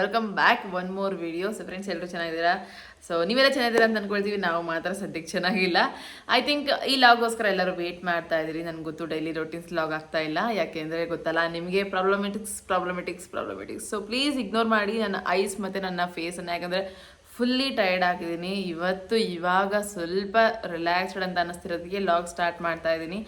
Welcome back one more video so friends ಎಲ್ಲರೂ ಚೆನ್ನಾಗಿದ್ದೀರಾ? So ನೀವೆಲ್ಲ ಚೆನ್ನಾಗಿದ್ದೀರಾ ಅಂತ ಅನ್ಕೊಳ್ತೀವಿ. ನಾವು ಮಾತ್ರ ಸದ್ಯಕ್ಕೆ ಚೆನ್ನಾಗಿಲ್ಲ. ಐ ಥಿಂಕ್ ಈ ಲಾಗೋಸ್ಕರ ಎಲ್ಲರೂ ವೇಟ್ ಮಾಡ್ತಾ ಇದ್ದೀರಿ. ನನಗೆ ಗೊತ್ತು ಡೈಲಿ ರೊಟೀನ್ಸ್ ಲಾಗ್ ಆಗ್ತಾ ಇಲ್ಲ. ಯಾಕೆಂದರೆ ಗೊತ್ತಲ್ಲ, ನಿಮಗೆ problematics problematics problematics so please ignore ಮಾಡಿ ನನ್ನ ಐಸ್ ಮತ್ತು ನನ್ನ ಫೇಸನ್ನು ಯಾಕಂದರೆ ಫುಲ್ಲಿ ಟೈರ್ಡ್ ಆಗಿದ್ದೀನಿ. ಇವತ್ತು ಇವಾಗ ಸ್ವಲ್ಪ ರಿಲ್ಯಾಕ್ಸ್ಡ್ ಅಂತ ಅನ್ನಿಸ್ತಿರೋದಕ್ಕೆ ಲಾಗ್ ಸ್ಟಾರ್ಟ್ ಮಾಡ್ತಾ ಇದ್ದೀನಿ.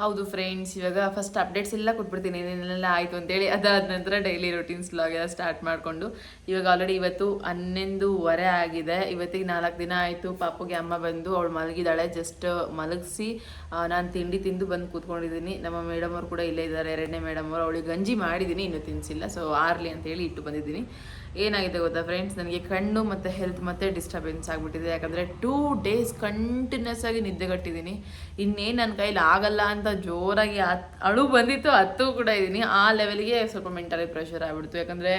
ಹೌದು ಫ್ರೆಂಡ್ಸ್ ಇವಾಗ ಫಸ್ಟ್ ಅಪ್ಡೇಟ್ಸ್ ಎಲ್ಲ ಕೊಟ್ಬಿಡ್ತೀನಿ ಏನೇನೆಲ್ಲ ಆಯಿತು ಅಂತೇಳಿ. ಅದಾದ ನಂತರ ಡೈಲಿ ರೊಟೀನ್ಸ್ ಲಾಗ್ ಎಲ್ಲ ಸ್ಟಾರ್ಟ್ ಮಾಡಿಕೊಂಡು, ಇವಾಗ ಆಲ್ರೆಡಿ ಇವತ್ತು ಹನ್ನೊಂದುವರೆ ಆಗಿದೆ. ಇವತ್ತಿಗೆ ನಾಲ್ಕು ದಿನ ಆಯಿತು, ಪಾಪುಗೆ ಅಮ್ಮ ಬಂದು ಅವಳು ಮಲಗಿದ್ದಾಳೆ. ಜಸ್ಟ್ ಮಲಗಿಸಿ ನಾನು ತಿಂಡಿ ತಿಂದು ಬಂದು ಕೂತ್ಕೊಂಡಿದ್ದೀನಿ. ನಮ್ಮ ಮೇಡಮ್ ಅವರು ಕೂಡ ಇಲ್ಲೇ ಇದ್ದಾರೆ. ಎರಡನೇ ಮೇಡಮ್ ಅವರು. ಅವಳಿಗೆ ಗಂಜಿ ಮಾಡಿದ್ದೀನಿ ಇನ್ನೂ ತಿನ್ನಿಸಿಲ್ಲ ಸೊ ಆರ್ಲಿ ಅಂತ ಹೇಳಿ ಇಟ್ಟು ಬಂದಿದ್ದೀನಿ. ಏನಾಗಿದೆ ಗೊತ್ತಾ ಫ್ರೆಂಡ್ಸ್ ನನಗೆ ಕಣ್ಣು ಮತ್ತು ಹೆಲ್ತ್ ಮತ್ತೆ ಡಿಸ್ಟರ್ಬೆನ್ಸ್ ಆಗಿಬಿಟ್ಟಿದೆ. ಯಾಕಂದರೆ ಟೂ ಡೇಸ್ ಕಂಟಿನ್ಯೂಸ್ ಆಗಿ ನಿದ್ದೆಗಟ್ಟಿದ್ದೀನಿ ಇನ್ನೇನು ನನ್ನ ಕೈಲಿ ಆಗಲ್ಲ ಅಂತ ಜೋರಾಗಿ ಅಳು ಬಂದಿತ್ತು ಹತ್ತು ಕೂಡ ಇದ್ದೀನಿ. ಆ ಲೆವೆಲ್ಗೆ ಸ್ವಲ್ಪ ಮೆಂಟಲಿ ಪ್ರೆಷರ್ ಆಗಿಬಿಡ್ತು. ಯಾಕಂದರೆ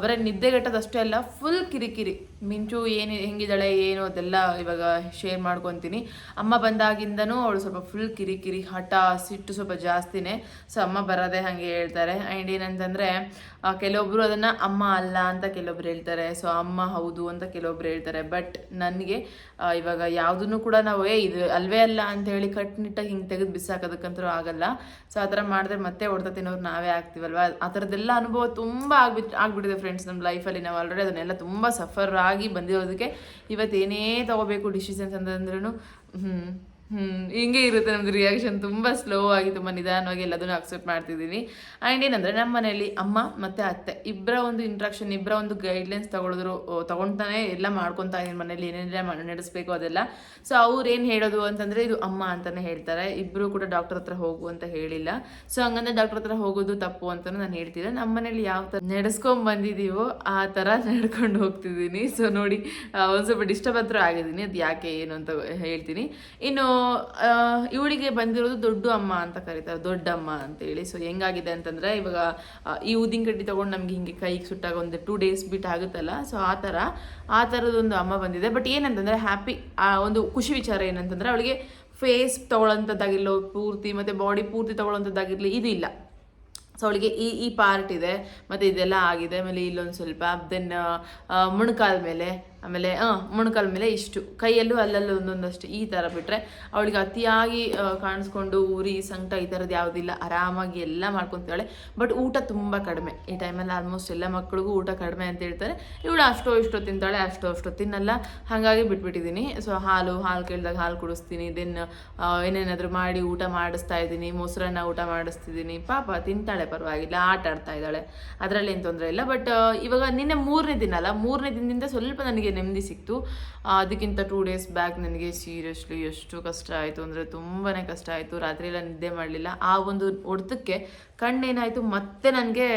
ಬರೀ ನಿದ್ದೆಗೆಟ್ಟದಷ್ಟೇ ಅಲ್ಲ ಫುಲ್ ಕಿರಿಕಿರಿ. ಮಿಂಚು ಏನು ಹೆಂಗಿದ್ದಾಳೆ, ಏನು ಅದೆಲ್ಲ ಇವಾಗ ಶೇರ್ ಮಾಡ್ಕೊತೀನಿ. ಅಮ್ಮ ಬಂದಾಗಿಂದನೂ ಅವಳು ಸ್ವಲ್ಪ ಫುಲ್ ಕಿರಿಕಿರಿ, ಹಠ, ಸಿಟ್ಟು ಸ್ವಲ್ಪ ಜಾಸ್ತಿನೇ. ಸೊ ಅಮ್ಮ ಬರೋದೇ ಹಾಗೆ ಹೇಳ್ತಾರೆ. ಆ್ಯಂಡ್ ಏನಂತಂದರೆ ಕೆಲವೊಬ್ಬರು ಅದನ್ನು ಅಮ್ಮ ಅಲ್ಲ ಅಂತ ಕೆಲವೊಬ್ರು ಹೇಳ್ತಾರೆ. ಸೊ ಅಮ್ಮ ಹೌದು ಅಂತ ಕೆಲವೊಬ್ರು ಹೇಳ್ತಾರೆ. ಬಟ್ ನನಗೆ ಇವಾಗ ಯಾವುದನ್ನು ಕೂಡ ನಾವು, ಏ, ಇದು ಅಲ್ವೇ ಅಲ್ಲ ಅಂತ ಹೇಳಿ ಕಟ್ನಿಟ್ಟಾಗಿ ಹಿಂಗೆ ತೆಗೆದು ಬಿಸಾಕೋದಕ್ಕಂತೂ ಆಗಲ್ಲ. ಸೊ ಆ ಥರ ಮಾಡಿದ್ರೆ ಮತ್ತೆ ಹೊಡೆದ ತಿನ್ನೋರು ನಾವೇ ಆಗ್ತೀವಲ್ವ? ಆ ಥರದ್ದೆಲ್ಲ ಅನುಭವ ತುಂಬ ಆಗ್ಬಿಟ್ಟು ಆಗ್ಬಿಟ್ಟಿದೆ ಫ್ರೆಂಡ್ಸ್ ನಮ್ಮ ಲೈಫಲ್ಲಿ ನಾವು ಆಲ್ರೆಡಿ ಅದನ್ನೆಲ್ಲ ತುಂಬ ಸಫರ್ ಆಗಿ ಬಂದಿರೋದಕ್ಕೆ ಇವತ್ತು ಏನೇ ತೊಗೋಬೇಕು ಡಿಸಿಷನ್ಸ್ ಅಂತಂದ್ರೂ ಹ್ಞೂ ಹ್ಞೂ ಹಿಂಗೆ ಇರುತ್ತೆ ನಮ್ದು ರಿಯಾಕ್ಷನ್ ತುಂಬ ಸ್ಲೋ ಆಗಿ ತುಂಬ ನಿಧಾನವಾಗಿ ಎಲ್ಲದನ್ನು ಅಕ್ಸೆಪ್ಟ್ ಮಾಡ್ತಿದ್ದೀನಿ. ಆ್ಯಂಡ್ ಏನಂದರೆ ನಮ್ಮ ಮನೆಯಲ್ಲಿ ಅಮ್ಮ ಮತ್ತು ಅತ್ತೆ ಇಬ್ಬರ ಒಂದು ಇಂಟ್ರಾಕ್ಷನ್ ಇಬ್ಬರ ಒಂದು ಗೈಡ್ಲೈನ್ಸ್ ತಗೊಳಿದ್ರು ತೊಗೊಳ್ತಾನೆ ಎಲ್ಲ ಮಾಡ್ಕೊತಾ ಇದ್ದೀನಿ ಮನೇಲಿ. ಏನೇನೆಲ್ಲ ನಡೆಸ್ಬೇಕು ಅದೆಲ್ಲ. ಸೊ ಅವ್ರು ಏನು ಹೇಳೋದು ಅಂತಂದರೆ, ಇದು ಅಮ್ಮ ಅಂತಲೇ ಹೇಳ್ತಾರೆ. ಇಬ್ಬರು ಕೂಡ ಡಾಕ್ಟರ್ ಹತ್ರ ಹೋಗು ಅಂತ ಹೇಳಿಲ್ಲ. ಸೊ ಹಂಗಂದ್ರೆ ಡಾಕ್ಟರ್ ಹತ್ರ ಹೋಗೋದು ತಪ್ಪು ಅಂತಲೂ ನಾನು ಹೇಳ್ತೀನಿ ನಮ್ಮ ಮನೇಲಿ ಯಾವ ಥರ ನಡೆಸ್ಕೊಂಡ್ ಬಂದಿದ್ದೀವೋ ಆ ಥರ ನಡ್ಕೊಂಡು ಹೋಗ್ತಿದ್ದೀನಿ. ಸೊ ನೋಡಿ ಒಂದು ಸ್ವಲ್ಪ ಡಿಸ್ಟರ್ಬ್ ಹತ್ರ ಆಗಿದ್ದೀನಿ. ಅದು ಯಾಕೆ, ಏನು ಅಂತ ಹೇಳ್ತೀನಿ. ಇನ್ನು ಇವಳಿಗೆ ಬಂದಿರೋದು ದೊಡ್ಡ ಅಮ್ಮ ಅಂತ ಕರೀತಾರೆ ದೊಡ್ಡಮ್ಮ ಅಂತೇಳಿ ಸೊ ಹೆಂಗಾಗಿದೆ ಅಂತಂದರೆ ಇವಾಗ ಆ, ಈ ಊದಿನ ಕಡ್ಡಿ ತಗೊಂಡು ನಮ್ಗೆ ಹಿಂಗೆ ಕೈಗೆ ಸುಟ್ಟಾಗ ಒಂದು ಟೂ ಡೇಸ್ ಬಿಟ್ಟು ಆಗುತ್ತಲ್ಲ ಸೊ ಆ ಥರ ಆ ಥರದೊಂದು ಅಮ್ಮ ಬಂದಿದೆ. ಬಟ್ ಏನಂತಂದರೆ ಹ್ಯಾಪಿ ಒಂದು ಖುಷಿ ವಿಚಾರ ಏನಂತಂದರೆ ಅವಳಿಗೆ ಫೇಸ್ ತೊಗೊಳ್ಳೋಂಥದ್ದಾಗಿರ್ಲೋ ಪೂರ್ತಿ ಮತ್ತು ಬಾಡಿ ಪೂರ್ತಿ ತೊಗೊಳ್ಳೋಂಥದ್ದಾಗಿರಲಿ ಇದು ಇಲ್ಲ. ಸೊ ಅವಳಿಗೆ ಈ ಈ ಪಾರ್ಟ್ ಇದೆ ಮತ್ತು ಇದೆಲ್ಲ ಆಗಿದೆ. ಆಮೇಲೆ ಇಲ್ಲೊಂದು ಸ್ವಲ್ಪ ದೆನ್ ಮುಣಕಾದ್ಮೇಲೆ ಮೇಲೆ ಆಮೇಲೆ ಹಾಂ ಮೊಣಕಾಲ ಮೇಲೆ ಇಷ್ಟು. ಕೈಯಲ್ಲೂ ಅಲ್ಲಲ್ಲೂ ಒಂದೊಂದಷ್ಟು ಈ ಥರ ಬಿಟ್ಟರೆ ಅವಳಿಗೆ ಅತಿಯಾಗಿ ಕಾಣಿಸ್ಕೊಂಡು ಉರಿ ಸಂಕಟ ಈ ಥರದ್ದು ಯಾವುದಿಲ್ಲ. ಆರಾಮಾಗಿ ಎಲ್ಲ ಮಾಡ್ಕೊತಾಳೆ ಬಟ್ ಊಟ ತುಂಬ ಕಡಿಮೆ. ಈ ಟೈಮಲ್ಲಿ ಆಲ್ಮೋಸ್ಟ್ ಎಲ್ಲ ಮಕ್ಕಳಿಗೂ ಊಟ ಕಡಿಮೆ ಅಂತ ಹೇಳ್ತಾರೆ. ಇವಳು ಅಷ್ಟೋ ಇಷ್ಟೋ ತಿಂತಾಳೆ, ಅಷ್ಟೋ ಅಷ್ಟೋ ತಿನ್ನಲ್ಲ. ಹಾಗಾಗಿ ಬಿಟ್ಬಿಟ್ಟಿದ್ದೀನಿ. ಸೊ, ಹಾಲು ಹಾಲು ಕೇಳಿದಾಗ ಹಾಲು ಕುಡಿಸ್ತೀನಿ. ದೆನ್ ಏನೇನಾದರೂ ಮಾಡಿ ಊಟ ಮಾಡಿಸ್ತಾ ಇದ್ದೀನಿ. ಮೊಸರನ್ನ ಊಟ ಮಾಡಿಸ್ತಿದ್ದೀನಿ. ಪಾಪ, ತಿಂತಾಳೆ, ಪರವಾಗಿಲ್ಲ. ಆಟ ಆಡ್ತಾ ಇದ್ದಾಳೆ. ಅದರಲ್ಲಿ ಏನು ತೊಂದರೆ ಇಲ್ಲ. ಬಟ್ ಇವಾಗ ನಿನ್ನೆ ಮೂರನೇ ದಿನ ಅಲ್ಲ? ಮೂರನೇ ದಿನದಿಂದ ಸ್ವಲ್ಪ ನನಗೆ ನೆಮ್ಮದಿ ಸಿಕ್ತು. ಅದಕ್ಕಿಂತ ಟೂ ಡೇಸ್ ಬ್ಯಾಕ್ ನನಗೆ ಸೀರಿಯಸ್ಲಿ ಎಷ್ಟು ಕಷ್ಟ ಆಯಿತು ಅಂದರೆ ತುಂಬಾ ಕಷ್ಟ ಆಯಿತು. ರಾತ್ರಿ ಎಲ್ಲ ನಿದ್ದೆ ಮಾಡಲಿಲ್ಲ. ಆ ಒಂದು ಹೊಡೆತಕ್ಕೆ ಕಣ್ಣೇನಾಯಿತು ಮತ್ತೆ ನನಗೆ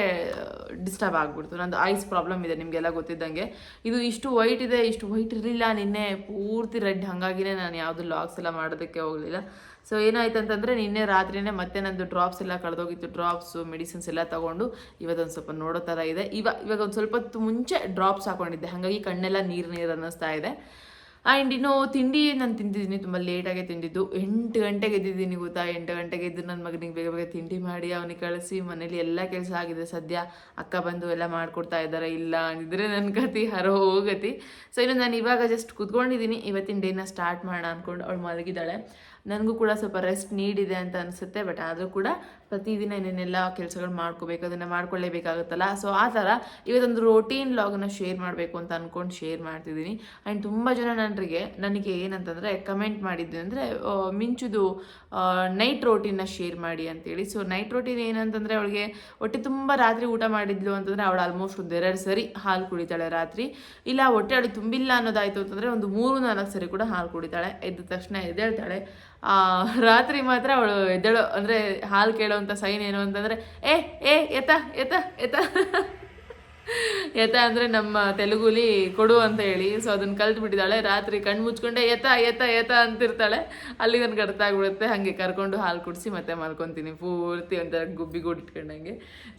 ಡಿಸ್ಟರ್ಬ್ ಆಗ್ಬಿಡ್ತು. ನಂದು ಐಸ್ ಪ್ರಾಬ್ಲಮ್ ಇದೆ ನಿಮಗೆಲ್ಲ ಗೊತ್ತಿದ್ದಂಗೆ. ಇದು ಇಷ್ಟು ವೈಟ್ ಇದೆ, ಇಷ್ಟು ವೈಟ್ ಇರಲಿಲ್ಲ. ನಿನ್ನೆ ಪೂರ್ತಿ ರೆಡ್ ಹಾಗಾಗಿನೇ ನಾನು ಯಾವುದು ಲಾಗ್ಸ್ ಎಲ್ಲ ಮಾಡೋದಕ್ಕೆ ಹೋಗಲಿಲ್ಲ. ಸೊ ಏನಾಯ್ತು ಅಂತಂದರೆ ನಿನ್ನೆ ರಾತ್ರಿನೇ ಮತ್ತೆ ನಂದು ಡ್ರಾಪ್ಸ್ ಎಲ್ಲ ಕಳೆದೋಗಿತ್ತು. ಡ್ರಾಪ್ಸು ಮೆಡಿಸಿನ್ಸ್ ಎಲ್ಲ ತೊಗೊಂಡು ಇವತ್ತೊಂದು ಸ್ವಲ್ಪ ನೋಡೋ ಥರ ಇದೆ. ಇವಾಗ ಇವಾಗ ಒಂದು ಸ್ವಲ್ಪ ಮುಂಚೆ ಡ್ರಾಪ್ಸ್ ಹಾಕೊಂಡಿದ್ದೆ. ಹಾಗಾಗಿ ಕಣ್ಣೆಲ್ಲ ನೀರು ನೀರು ಅನ್ನಿಸ್ತಾ ಇದೆ. ಆ್ಯಂಡ್ ಇನ್ನು ತಿಂಡಿ ನಾನು ತಿಂದಿದ್ದೀನಿ. ತುಂಬ ಲೇಟಾಗೆ ತಿಂದಿದ್ದು. ಎಂಟು ಗಂಟೆಗೆ ಎದ್ದಿದ್ದೀನಿ ಗೊತ್ತಾ? ಎಂಟು ಗಂಟೆಗೆ ಎದ್ದು ನನ್ನ ಮಗನಿಗೆ ಬೇಗ ಬೇಗ ತಿಂಡಿ ಮಾಡಿ ಅವನಿಗೆ ಕಳಿಸಿ ಮನೇಲಿ ಎಲ್ಲ ಕೆಲಸ ಆಗಿದೆ ಸದ್ಯ. ಅಕ್ಕ ಬಂದು ಎಲ್ಲ ಮಾಡಿಕೊಡ್ತಾ ಇದ್ದಾರೆ ಇಲ್ಲ ಅಂದಿದ್ರೆ ನನ್ನ ಗತಿ ಹರೋ ಹೋಗತಿ. ಸೊ ಇನ್ನು ನಾನು ಇವಾಗ ಜಸ್ಟ್ ಕುತ್ಕೊಂಡಿದ್ದೀನಿ. ಇವತ್ತಿನ ಡೇನ ಸ್ಟಾರ್ಟ್ ಮಾಡೋಣ ಅಂದ್ಕೊಂಡು ಅವಳು ಮಲಗಿದ್ದಾಳೆ. ನನಗೂ ಕೂಡ ಸ್ವಲ್ಪ ರೆಸ್ಟ್ ನೀಡಿದೆ ಅಂತ ಅನಿಸುತ್ತೆ ಬಟ್ ಆದರೂ ಕೂಡ ಪ್ರತಿದಿನ ಏನೇನೆಲ್ಲ ಕೆಲಸಗಳು ಮಾಡ್ಕೋಬೇಕು, ಅದನ್ನು ಮಾಡ್ಕೊಳ್ಳೇಬೇಕಾಗುತ್ತಲ್ಲ. ಸೊ ಆ ಥರ ಇವತ್ತೊಂದು ರೋಟೀನ್ ಲಾಗನ್ನ ಶೇರ್ ಮಾಡಬೇಕು ಅಂತ ಅಂದ್ಕೊಂಡು ಶೇರ್ ಮಾಡ್ತಿದ್ದೀನಿ. ಆ್ಯಂಡ್ ತುಂಬ ಜನ ನನಗೆ ನನಗೆ ಏನಂತಂದರೆ ಕಮೆಂಟ್ ಮಾಡಿದ್ದು ಅಂದರೆ ಮಿಂಚುದು ನೈಟ್ ರೋಟೀನ್ನ ಶೇರ್ ಮಾಡಿ ಅಂತೇಳಿ. ಸೊ ನೈಟ್ ರೋಟೀನ್ ಏನಂತಂದರೆ ಅವಳಿಗೆ ಹೊಟ್ಟೆ ತುಂಬ ರಾತ್ರಿ ಊಟ ಮಾಡಿದ್ಲು ಅಂತಂದರೆ ಅವಳು ಆಲ್ಮೋಸ್ಟ್ ಒಂದು ಎರಡು ಸರಿ ಹಾಲು ಕುಡಿತಾಳೆ ರಾತ್ರಿ. ಇಲ್ಲ, ಹೊಟ್ಟೆ ಅವಳಿಗೆ ತುಂಬಿಲ್ಲ ಅನ್ನೋದಾಯಿತು ಅಂತಂದರೆ ಒಂದು ಮೂರು ನಾಲ್ಕು ಸರಿ ಕೂಡ ಹಾಲು ಕುಡಿತಾಳೆ. ಎದ್ದ ತಕ್ಷಣ ಎದ್ದೇಳ್ತಾಳೆ. ರಾತ್ರಿ ಮಾತ್ರ ಅವಳು ಎದ್ದೇಳೋ, ಅಂದರೆ ಹಾಲು ಕೇಳೋವಂಥ ಸೈನ್ ಏನು ಅಂತಂದರೆ ಏ ಏ ಎತ್ತ ಎತ್ತ ಎತ್ತ ಎತ್ತ ಅಂದರೆ ನಮ್ಮ ತೆಲುಗುಲಿ ಕೊಡು ಅಂತ ಹೇಳಿ. ಸೊ ಅದನ್ನು ಕಲ್ತು ಬಿಟ್ಟಿದ್ದಾಳೆ ರಾತ್ರಿ ಕಣ್ಣು ಮುಚ್ಕೊಂಡೆ, ಎತ್ತ ಎತ್ತ ಎತ್ತ ಅಂತಿರ್ತಾಳೆ. ಅಲ್ಲಿ ನನಗೆ ಅರ್ಥ ಆಗ್ಬಿಡುತ್ತೆ. ಹಾಗೆ ಕರ್ಕೊಂಡು ಹಾಲು ಕುಡಿಸಿ ಮತ್ತೆ ಮಲ್ಕೊತೀನಿ. ಪೂರ್ತಿ ಒಂಥರ ಗುಬ್ಬಿ ಇಟ್ಕೊಂಡಂಗೆ.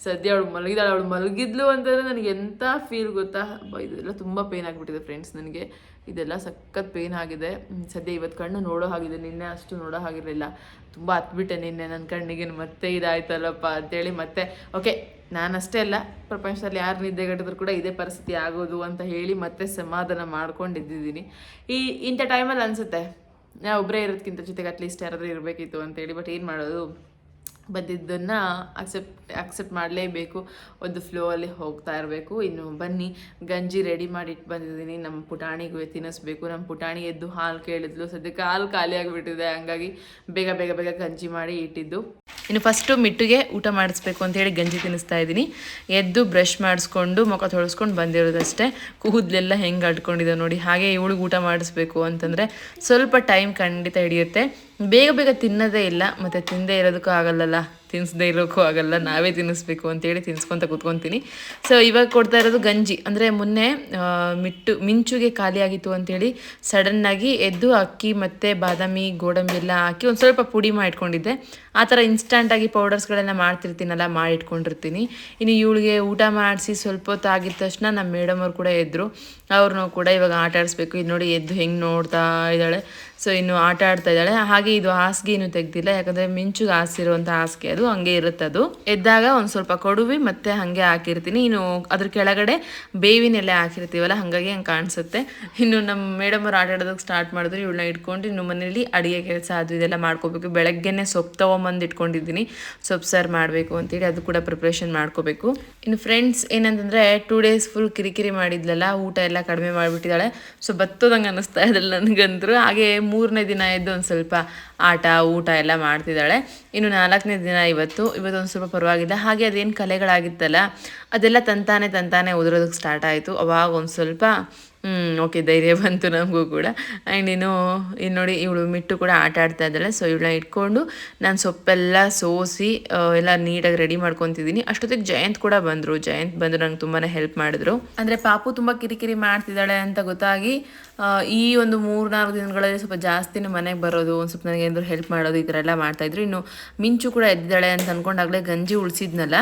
ಸದ್ಯ ಅವಳು ಮಲಗಿದಾಳೆ ಅವಳು ಮಲಗಿದ್ಲು ಅಂತಂದರೆ ನನಗೆ ಎಂಥ ಫೀಲ್ ಗೊತ್ತಾ? ಇದೆಲ್ಲ ತುಂಬ ಪೇನ್ ಆಗಿಬಿಟ್ಟಿದೆ ಫ್ರೆಂಡ್ಸ್ ನನಗೆ. ಇದೆಲ್ಲ ಸಖತ್ ಪೇನ್ ಆಗಿದೆ. ಸದ್ಯ ಇವತ್ತು ಕಣ್ಣು ನೋಡೋ ಹಾಗಿದೆ. ನಿನ್ನೆ ಅಷ್ಟು ನೋಡೋ ಹಾಗಿರಲಿಲ್ಲ. ತುಂಬ ಹತ್ಬಿಟ್ಟೆ ನಿನ್ನೆ. ನನ್ನ ಕಣ್ಣಿಗೆ ಮತ್ತೆ ಇದಾಯ್ತಲ್ಲಪ್ಪ ಅಂತೇಳಿ ಮತ್ತೆ ಓಕೆ ನಾನಷ್ಟೇ ಅಲ್ಲ, ಪ್ರಪಂಚದಲ್ಲಿ ಯಾರು ನಿದ್ದೆಗೆಟ್ಟಿದ್ರು ಕೂಡ ಇದೇ ಪರಿಸ್ಥಿತಿ ಆಗೋದು ಅಂತ ಹೇಳಿ ಮತ್ತೆ ಸಮಾಧಾನ ಮಾಡ್ಕೊಂಡಿದ್ದೀನಿ ಈ, ಇಂಥ ಟೈಮಲ್ಲಿ ಅನಿಸುತ್ತೆ ನಾ ಒಬ್ಬರೇ ಇರೋದಕ್ಕಿಂತ ಜೊತೆಗೆ ಅಟ್ಲೀಸ್ಟ್ ಯಾರಾದರೂ ಇರಬೇಕಿತ್ತು ಅಂತೇಳಿ ಬಟ್ ಏನು ಮಾಡೋದು? ಬಂದಿದ್ದನ್ನು ಅಕ್ಸೆಪ್ಟ್ ಅಕ್ಸೆಪ್ಟ್ ಮಾಡಲೇಬೇಕು. ಒಂದು ಫ್ಲೋ ಅಲ್ಲಿ ಹೋಗ್ತಾ ಇರಬೇಕು. ಇನ್ನು ಬನ್ನಿ, ಗಂಜಿ ರೆಡಿ ಮಾಡಿ ಇಟ್ಟು ಬಂದಿದ್ದೀನಿ. ನಮ್ಮ ಪುಟಾಣಿಗೂ ತಿನ್ನಿಸ್ಬೇಕು ನಮ್ಮ ಪುಟಾಣಿ ಎದ್ದು ಹಾಲು ಕೇಳಿದ್ಲು. ಸದ್ಯಕ್ಕೆ ಹಾಲು ಖಾಲಿ ಆಗಿಬಿಟ್ಟಿದೆ. ಹಂಗಾಗಿ ಬೇಗ ಬೇಗ ಬೇಗ ಗಂಜಿ ಮಾಡಿ ಇಟ್ಟಿದ್ದು. ಇನ್ನು ಫಸ್ಟು ಮಿಟ್ಟಿಗೆ ಊಟ ಮಾಡಿಸ್ಬೇಕು ಅಂತ ಹೇಳಿ ಗಂಜಿ ತಿನ್ನಿಸ್ತಾ ಇದ್ದೀನಿ. ಎದ್ದು ಬ್ರಷ್ ಮಾಡಿಸ್ಕೊಂಡು, ಮುಖ ತೊಳಸ್ಕೊಂಡು ಬಂದಿರೋದಷ್ಟೇ. ಕೂದಲೆಲ್ಲ ಹೆಂಗೆ ಅಡ್ಕೊಂಡಿದೆ ನೋಡಿ. ಹಾಗೆ ಇವಳಿಗೆ ಊಟ ಮಾಡಿಸ್ಬೇಕು ಅಂತಂದರೆ ಸ್ವಲ್ಪ ಟೈಮ್ ಖಂಡಿತ ಹಿಡಿಯುತ್ತೆ. ಬೇಗ ಬೇಗ ತಿನ್ನೋದೇ ಇಲ್ಲ, ಮತ್ತು ತಿಂದೇ ಇರೋದಕ್ಕೂ ಆಗಲ್ಲಲ್ಲ, ತಿನ್ಸದೇ ಇರೋಕ್ಕೂ ಆಗಲ್ಲ, ನಾವೇ ತಿನ್ನಿಸ್ಬೇಕು ಅಂತೇಳಿ ತಿನ್ಸ್ಕೊತ ಕೂತ್ಕೊತೀನಿ. ಸೊ ಇವಾಗ ಕೊಡ್ತಾ ಇರೋದು ಗಂಜಿ. ಅಂದರೆ ಮೊನ್ನೆ ಮಿಟ್ಟು, ಮಿಂಚುಗೆ ಖಾಲಿಯಾಗಿತ್ತು ಅಂತೇಳಿ ಸಡನ್ನಾಗಿ ಎದ್ದು ಅಕ್ಕಿ ಮತ್ತು ಬಾದಾಮಿ, ಗೋಡಂಬಿ ಎಲ್ಲ ಹಾಕಿ ಒಂದು ಸ್ವಲ್ಪ ಪುಡಿ ಮಾಡಿಟ್ಕೊಂಡಿದ್ದೆ. ಆ ಥರ ಇನ್ಸ್ಟಂಟಾಗಿ ಪೌಡರ್ಸ್ಗಳೆಲ್ಲ ಮಾಡ್ತಿರ್ತೀನಲ್ಲ, ಮಾಡಿಟ್ಕೊಂಡಿರ್ತೀನಿ. ಇನ್ನು ಇವಳಿಗೆ ಊಟ ಮಾಡಿಸಿ ಸ್ವಲ್ಪ ಹೊತ್ತು ಆಗಿದ ತಕ್ಷಣ ನಮ್ಮ ಮೇಡಮ್ ಅವ್ರು ಕೂಡ ಎದ್ದರು ಅವ್ರನ್ನೂ ಕೂಡ ಇವಾಗ ಆಟ ಆಡಿಸ್ಬೇಕು ಇದು ನೋಡಿ ಎದ್ದು ಹೆಂಗೆ ನೋಡ್ತಾ ಇದ್ದಾಳೆ. ಸೊ ಇನ್ನು ಆಟ ಆಡ್ತಾ ಇದ್ದಾಳೆ. ಹಾಗೆ ಇದು ಹಾಸಿಗೆ ಏನು ತೆಗ್ದಿಲ್ಲ. ಯಾಕಂದರೆ ಮಿಂಚುಗೆ ಹಾಸಿರುವಂಥ ಹಾಸಿಗೆ ಅದು, ಹಂಗೆ ಇರುತ್ತೆ ಅದು. ಎದ್ದಾಗ ಒಂದು ಸ್ವಲ್ಪ ಕೊಡುವಿ, ಮತ್ತೆ ಹಾಗೆ ಹಾಕಿರ್ತೀನಿ. ಇನ್ನು ಅದ್ರ ಕೆಳಗಡೆ ಬೇವಿನ ಎಲೆ ಹಾಕಿರ್ತೀವಲ್ಲ, ಹಾಗಾಗಿ ಹಂಗೆ ಕಾಣಿಸುತ್ತೆ. ಇನ್ನು ನಮ್ಮ ಮೇಡಮ್ ಅವ್ರು ಆಟ ಆಡೋದಕ್ಕೆ ಸ್ಟಾರ್ಟ್ ಮಾಡಿದ್ರು. ಇವಳನ್ನ ಇಟ್ಕೊಂಡು ಇನ್ನು ಮನೇಲಿ ಅಡುಗೆ ಕೆಲಸ ಅದು ಇದೆಲ್ಲ ಮಾಡ್ಕೋಬೇಕು. ಬೆಳಗ್ಗೆನೆ ಸೊಪ್ಪು ತಗೊಂಬಂದು ಇಟ್ಕೊಂಡಿದ್ದೀನಿ. ಸೊಪ್ಪು ಸಾರು ಮಾಡಬೇಕು ಅಂತೇಳಿ ಅದು ಕೂಡ ಪ್ರಿಪ್ರೇಷನ್ ಮಾಡ್ಕೋಬೇಕು. ಇನ್ನು ಫ್ರೆಂಡ್ಸ್ ಏನಂತಂದರೆ ಟೂ ಡೇಸ್ ಫುಲ್ ಕಿರಿಕಿರಿ ಮಾಡಿದ್ಲಲ್ಲ, ಊಟ ಎಲ್ಲ ಕಡಿಮೆ ಮಾಡಿಬಿಟ್ಟಿದ್ದಾಳೆ. ಸೊ ಬತ್ತೋದಂಗೆ ಅನ್ನಿಸ್ತಾ ಇದ್ದಲ್ಲ ನನಗಂತರೂ ಹಾಗೆ ಮೂರನೇ ದಿನ ಎದ್ದು ಒಂದು ಸ್ವಲ್ಪ ಆಟ, ಊಟ ಎಲ್ಲ ಮಾಡ್ತಿದ್ದಾಳೆ. ಇನ್ನು ನಾಲ್ಕನೇ ದಿನ ಇವತ್ತು ಇವತ್ತು ಒಂದು ಸ್ವಲ್ಪ ಪರವಾಗಿಲ್ಲ. ಹಾಗೆ ಅದೇನು ಕಲೆಗಳಾಗಿತ್ತಲ್ಲ, ಅದೆಲ್ಲ ತಂತಾನೆ ತಂತಾನೆ ಉದುರೋದಕ್ಕೆ ಸ್ಟಾರ್ಟ್ ಆಯಿತು. ಅವಾಗ ಒಂದು ಸ್ವಲ್ಪ ಓಕೆ ಧೈರ್ಯ ಬಂತು ನಮಗೂ ಕೂಡ. ಆ್ಯಂಡ್ ಇನ್ನು ಇನ್ನು ನೋಡಿ ಇವಳು ಮಿಟ್ಟು ಕೂಡ ಆಟ ಆಡ್ತಾ ಇದ್ದಾಳೆ. ಸೊ ಇವಳನ್ನ ಇಟ್ಕೊಂಡು ನಾನು ಸೊಪ್ಪೆಲ್ಲ ಸೋಸಿ ಎಲ್ಲ ನೀಟಾಗಿ ರೆಡಿ ಮಾಡ್ಕೊತಿದ್ದೀನಿ. ಅಷ್ಟೊತ್ತಿಗೆ ಜಯಂತ್ ಕೂಡ ಬಂದರು. ಜಯಂತ್ ಬಂದು ನಂಗೆ ತುಂಬಾ ಹೆಲ್ಪ್ ಮಾಡಿದ್ರು. ಅಂದರೆ ಪಾಪು ತುಂಬ ಕಿರಿಕಿರಿ ಮಾಡ್ತಿದ್ದಾಳೆ ಅಂತ ಗೊತ್ತಾಗಿ ಈ ಒಂದು ಮೂರು ನಾಲ್ಕು ದಿನಗಳಲ್ಲಿ ಸ್ವಲ್ಪ ಜಾಸ್ತಿನೇ ಮನೆಗೆ ಬರೋದು, ಒಂದು ಸ್ವಲ್ಪ ನನಗೆ ಏನಾದ್ರು ಹೆಲ್ಪ್ ಮಾಡೋದು ಈ ಥರ ಎಲ್ಲ ಮಾಡ್ತಾಯಿದ್ರು ಇನ್ನು ಮಿಂಚು ಕೂಡ ಎದ್ದಿದ್ದಾಳೆ ಅಂತ ಅಂದ್ಕೊಂಡಾಗಲೇ ಗಂಜಿ ಉಳಿಸಿದ್ನಲ್ಲ,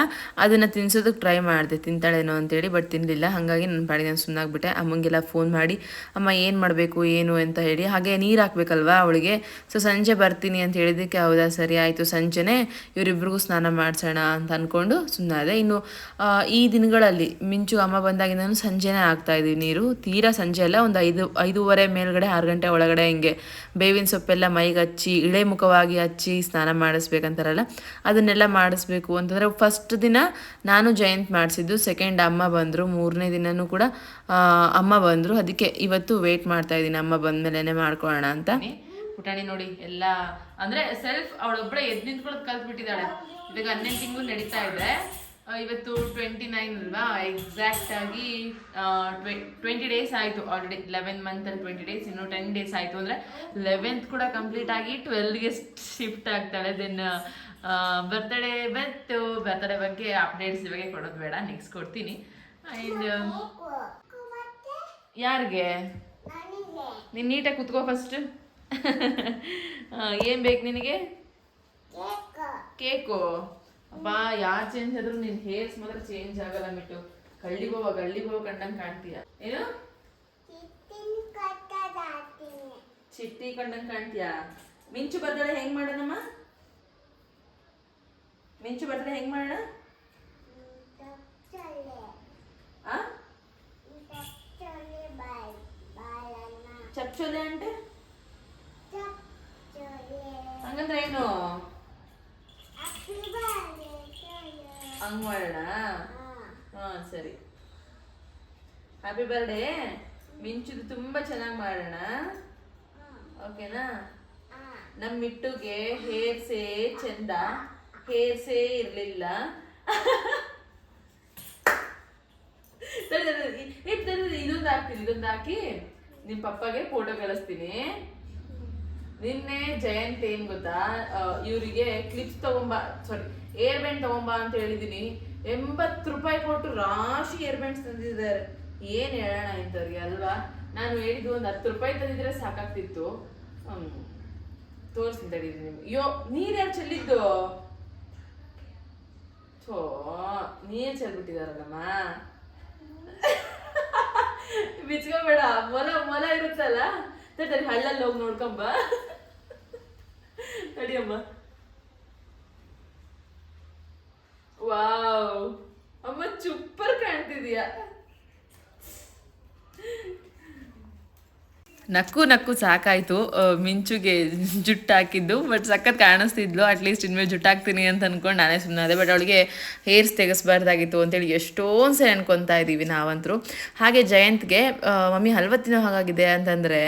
ಅದನ್ನು ತಿನ್ಸೋದಕ್ಕೆ ಟ್ರೈ ಮಾಡಿದೆ. ತಿಂತಾಳೇನೋ ಅಂತೇಳಿ ಬಟ್ ತಿನ್ನಲಿಲ್ಲ ಹಾಗಾಗಿ ನನ್ನ ಪಾಡಿಗೆ ನಾನು ಸುಮ್ಮನಾಗ್ಬಿಟ್ಟೆ ಅಮ್ಮಂಗೆಲ್ಲ ಫೋನ್ ಮಾಡಿ, ಅಮ್ಮ, ಏನು ಮಾಡಬೇಕು, ಏನು? ಅಂತ ಹೇಳಿ, ಹಾಗೆ ನೀರು ಹಾಕಬೇಕಲ್ವಾ ಅವಳಿಗೆ. ಸೊ ಸಂಜೆ ಬರ್ತೀನಿ ಅಂತ ಹೇಳಿದ್ದಕ್ಕೆ, ಹೌದಾ, ಸರಿ, ಆಯಿತು, ಸಂಜೆನೇ ಇವರಿಬ್ರಿಗೂ ಸ್ನಾನ ಮಾಡಿಸೋಣ ಅಂತ ಅಂದ್ಕೊಂಡು ಸುಮ್ಮನಾದೆ ಇನ್ನು ಈ ದಿನಗಳಲ್ಲಿ ಮಿಂಚು ಅಮ್ಮ ಬಂದಾಗಿಂದನೂ ಸಂಜೆನೇ ಆಗ್ತಾ ಇದ್ದೀವಿ ನೀರು. ತೀರಾ ಸಂಜೆ ಅಲ್ಲ, ಒಂದು ಐದು, ಐದೂವರೆ ಮೇಲ್ಗಡೆ, ಆರು ಗಂಟೆ ಒಳಗಡೆ ಹಿಂಗೆ ಬೇವಿನ ಸೊಪ್ಪೆಲ್ಲ ಮೈಗೆ ಹಚ್ಚಿ ಇಳೆ ಮುಖವಾಗಿ ಹಚ್ಚಿ ಸ್ನಾನ ಮಾಡಿಸ್ಬೇಕಂತಾರಲ್ಲ, ಅದನ್ನೆಲ್ಲ ಮಾಡಿಸ್ಬೇಕು ಅಂತಂದರೆ, ಫಸ್ಟ್ ದಿನ ನಾನು ಜಯಂತ್ ಮಾಡಿಸಿದ್ದು ಸೆಕೆಂಡ್ ಅಮ್ಮ ಬಂದರು, ಮೂರನೇ ದಿನನೂ ಕೂಡ ಅಮ್ಮ ಬಂದರು. ಅದಕ್ಕೆ ಇವತ್ತು ವೇಟ್ ಮಾಡ್ತಾ ಇದ್ದೀನಿ. ಅಮ್ಮ ಬಂದಮೇಲೆ ಮಾಡ್ಕೊಳ್ಳೋಣ ಅಂತ. ಪುಟಾಣಿ ನೋಡಿ, ಎಲ್ಲ, ಅಂದ್ರೆ ಸೆಲ್ಫ್ ಅವಳೊಬ್ಬಳೆ ಎದ್ದು ನಿಂತ್ಕೊಳ್ಳೋದು ಕಲ್ತ್ಬಿಟ್ಟಿದ್ದಾಳೆ. ಇವಾಗ ಹನ್ನೆರಡು ತಿಂಗಳು ನಡೀತಾ ಇದೆ. ಇವತ್ತು ಟ್ವೆಂಟಿ ನೈನ್ ಅಲ್ವಾ? ಎಕ್ಸಾಕ್ಟ್ ಆಗಿ ಟ್ವೆಂಟಿ ಡೇಸ್ ಆಯಿತು. ಆಲ್ರೆಡಿ ಲೆವೆನ್ ಅಲ್ಲಿ ಟ್ವೆಂಟಿ ಡೇಸ್ ಇನ್ನು ಟೆನ್ ಡೇಸ್ ಆಯಿತು. ಅಂದರೆ ಲೆವೆಂತ್ ಕೂಡ ಕಂಪ್ಲೀಟ್ ಆಗಿ ಟ್ವೆಲ್ಗೆ ಶಿಫ್ಟ್ ಆಗ್ತಾಳೆ. ದೆನ್ ಬರ್ತಡೇ ಬಂತು. ಬರ್ತಡೇ ಬಗ್ಗೆ ಅಪ್ಡೇಟ್ಸ್ ಇವಾಗೆ ಕೊಡೋದು ಬೇಡ. ನೆಕ್ಸ್ಟ್ ಕೊಡ್ತೀನಿ. ಆ್ಯಂಡ್ ಯಾರಿಗೆ? ನೀನು ನೀಟಾಗಿ ಕುತ್ಕೋ ಫಸ್ಟ್ ಏನು ಬೇಕು ನಿನಗೆ? ಕೇಕು. ಅಪ್ಪ ಯಾರು ಚೇಂಜ್ ಆದ್ರೂ ನಿನ್ನ ಹೇರ್ಸ್ ಮಾತ್ರ ಚೇಂಜ್ ಆಗಲ್ಲ ಬಿಟ್ಟು ಕಳ್ಳಿ ಬೋವ, ಗಳ್ಳಿ ಬೋವ ಕಂಡಂಗೆ ಕಾಣ್ತೀಯ. ಏನು? ಚಿಟ್ಟಿ ಕಂಡಂಗೆ ಕಾಣ್ತೀಯ. ಮಿಂಚು ಬರ್ದಳೆ ಹೆಂಗ್ ಮಾಡೋಣಮ್ಮ? ಮಿಂಚು ಬರ್ದಳೆ ಹೆಂಗ್ ಮಾಡೋಣ ಆ ಚಪ್ಚೋಲೆ అంటే ಹಂಗಂದ್ರೆ ಏನು? ಹಂಗ್ ಮಾಡೋಣ ಹಾ, ಸರಿ. ಹ್ಯಾಪಿ ಬರ್ಡೇ ಮಿಂಚುದು ತುಂಬಾ ಚೆನ್ನಾಗಿ ಮಾಡೋಣ. ಓಕೆನಾ? ನಮ್ಮ ಮಿಟ್ಟುಗೆ ಹೇರ್ಸೇ ಚಂದ. ಹೇರ್ಸೇ ಇರಲಿಲ್ಲ. ಇದೊಂದು ಹಾಕ್ತೀನಿ, ಇದೊಂದು ಹಾಕಿ. ನಿಮ್ಮ ಪಪ್ಪಗೆ ಫೋಟೋ ಕಳಿಸ್ತೀನಿ. ನಿನ್ನೆ ಜಯಂತ್ ಏನ್ ಗೊತ್ತಾ? ಇವರಿಗೆ ಕ್ಲಿಪ್ಸ್ ತಗೊಂಬ ಸಾರಿ ಏರ್ ಬ್ಯಾಂಡ್ ತಗೊಂಬ ಅಂತ ಹೇಳಿದೀನಿ. ಎಂಬತ್ತು ರೂಪಾಯಿ ಕೊಟ್ಟು ರಾಶಿ ಏರ್ ಬ್ಯಾಂಡ್ಸ್ ತಂದಿದ್ದಾರೆ. ಏನ್ ಹೇಳೋಣ ಇಂಥವ್ರಿಗೆ, ಅಲ್ವಾ? ನಾನು ಹೇಳಿದ್ದು ಒಂದು ಹತ್ತು ರೂಪಾಯಿ ತಂದಿದ್ರೆ ಸಾಕಾಗ್ತಿತ್ತು. ತೋರಿಸ್ತೀನಿ ತಡೀರಿ ನಿಮ್ಗೆ. ಅಯ್ಯೋ ನೀರು ಯಾರು ಚೆಲ್ಲಿದ್ದು? ಥೋ ನೀರು ಚೆಲ್ಬಿಟ್ಟಿದಾರಲ್ಲಮ್ಮ ಬಿಚ್ಕೋಬೇಡ. ಮೊಲ ಮೊಲ ಇರುತ್ತಲ್ಲ? ತಡಿ ಹಳ್ಳಲ್ಲಿ ಹೋಗಿ ನೋಡ್ಕೊಂಬ. ತಡಿಯಮ್ಮ ವಾವ್. ಅಮ್ಮ ಚುಪ್ಪರ್ ಕಾಣ್ತಿದೀಯ? ನಕ್ಕು ನಕ್ಕು ಸಾಕಾಯ್ತು. ಮಿಂಚುಗೆ ಜುಟ್ಟು ಹಾಕಿದ್ದು ಬಟ್ ಸಖತ್ ಕಾಣಿಸ್ತಿದ್ಲು. ಅಟ್ಲೀಸ್ಟ್ ಇನ್ಮೇಲೆ ಜುಟ್ಟು ಹಾಕ್ತೀನಿ ಅಂತ ಅನ್ಕೊಂಡು ನಾನೇ ಸುಮ್ಮನೆ ಅದೇ ಬಟ್ ಅವಳಿಗೆ ಹೇರ್ಸ್ ತೆಗೆಸ್ಬಾರ್ದಾಗಿತ್ತು ಅಂತೇಳಿ ಎಷ್ಟೊಂದು ಸರಿ ಅನ್ಕೊತಾ ಇದ್ದೀವಿ ನಾವಂತರೂ. ಹಾಗೆ ಜಯಂತ್ಗೆ ಮಮ್ಮಿ ಹಲ್ವತ್ತಿನ ಹಾಗಾಗಿದೆ ಅಂತಂದರೆ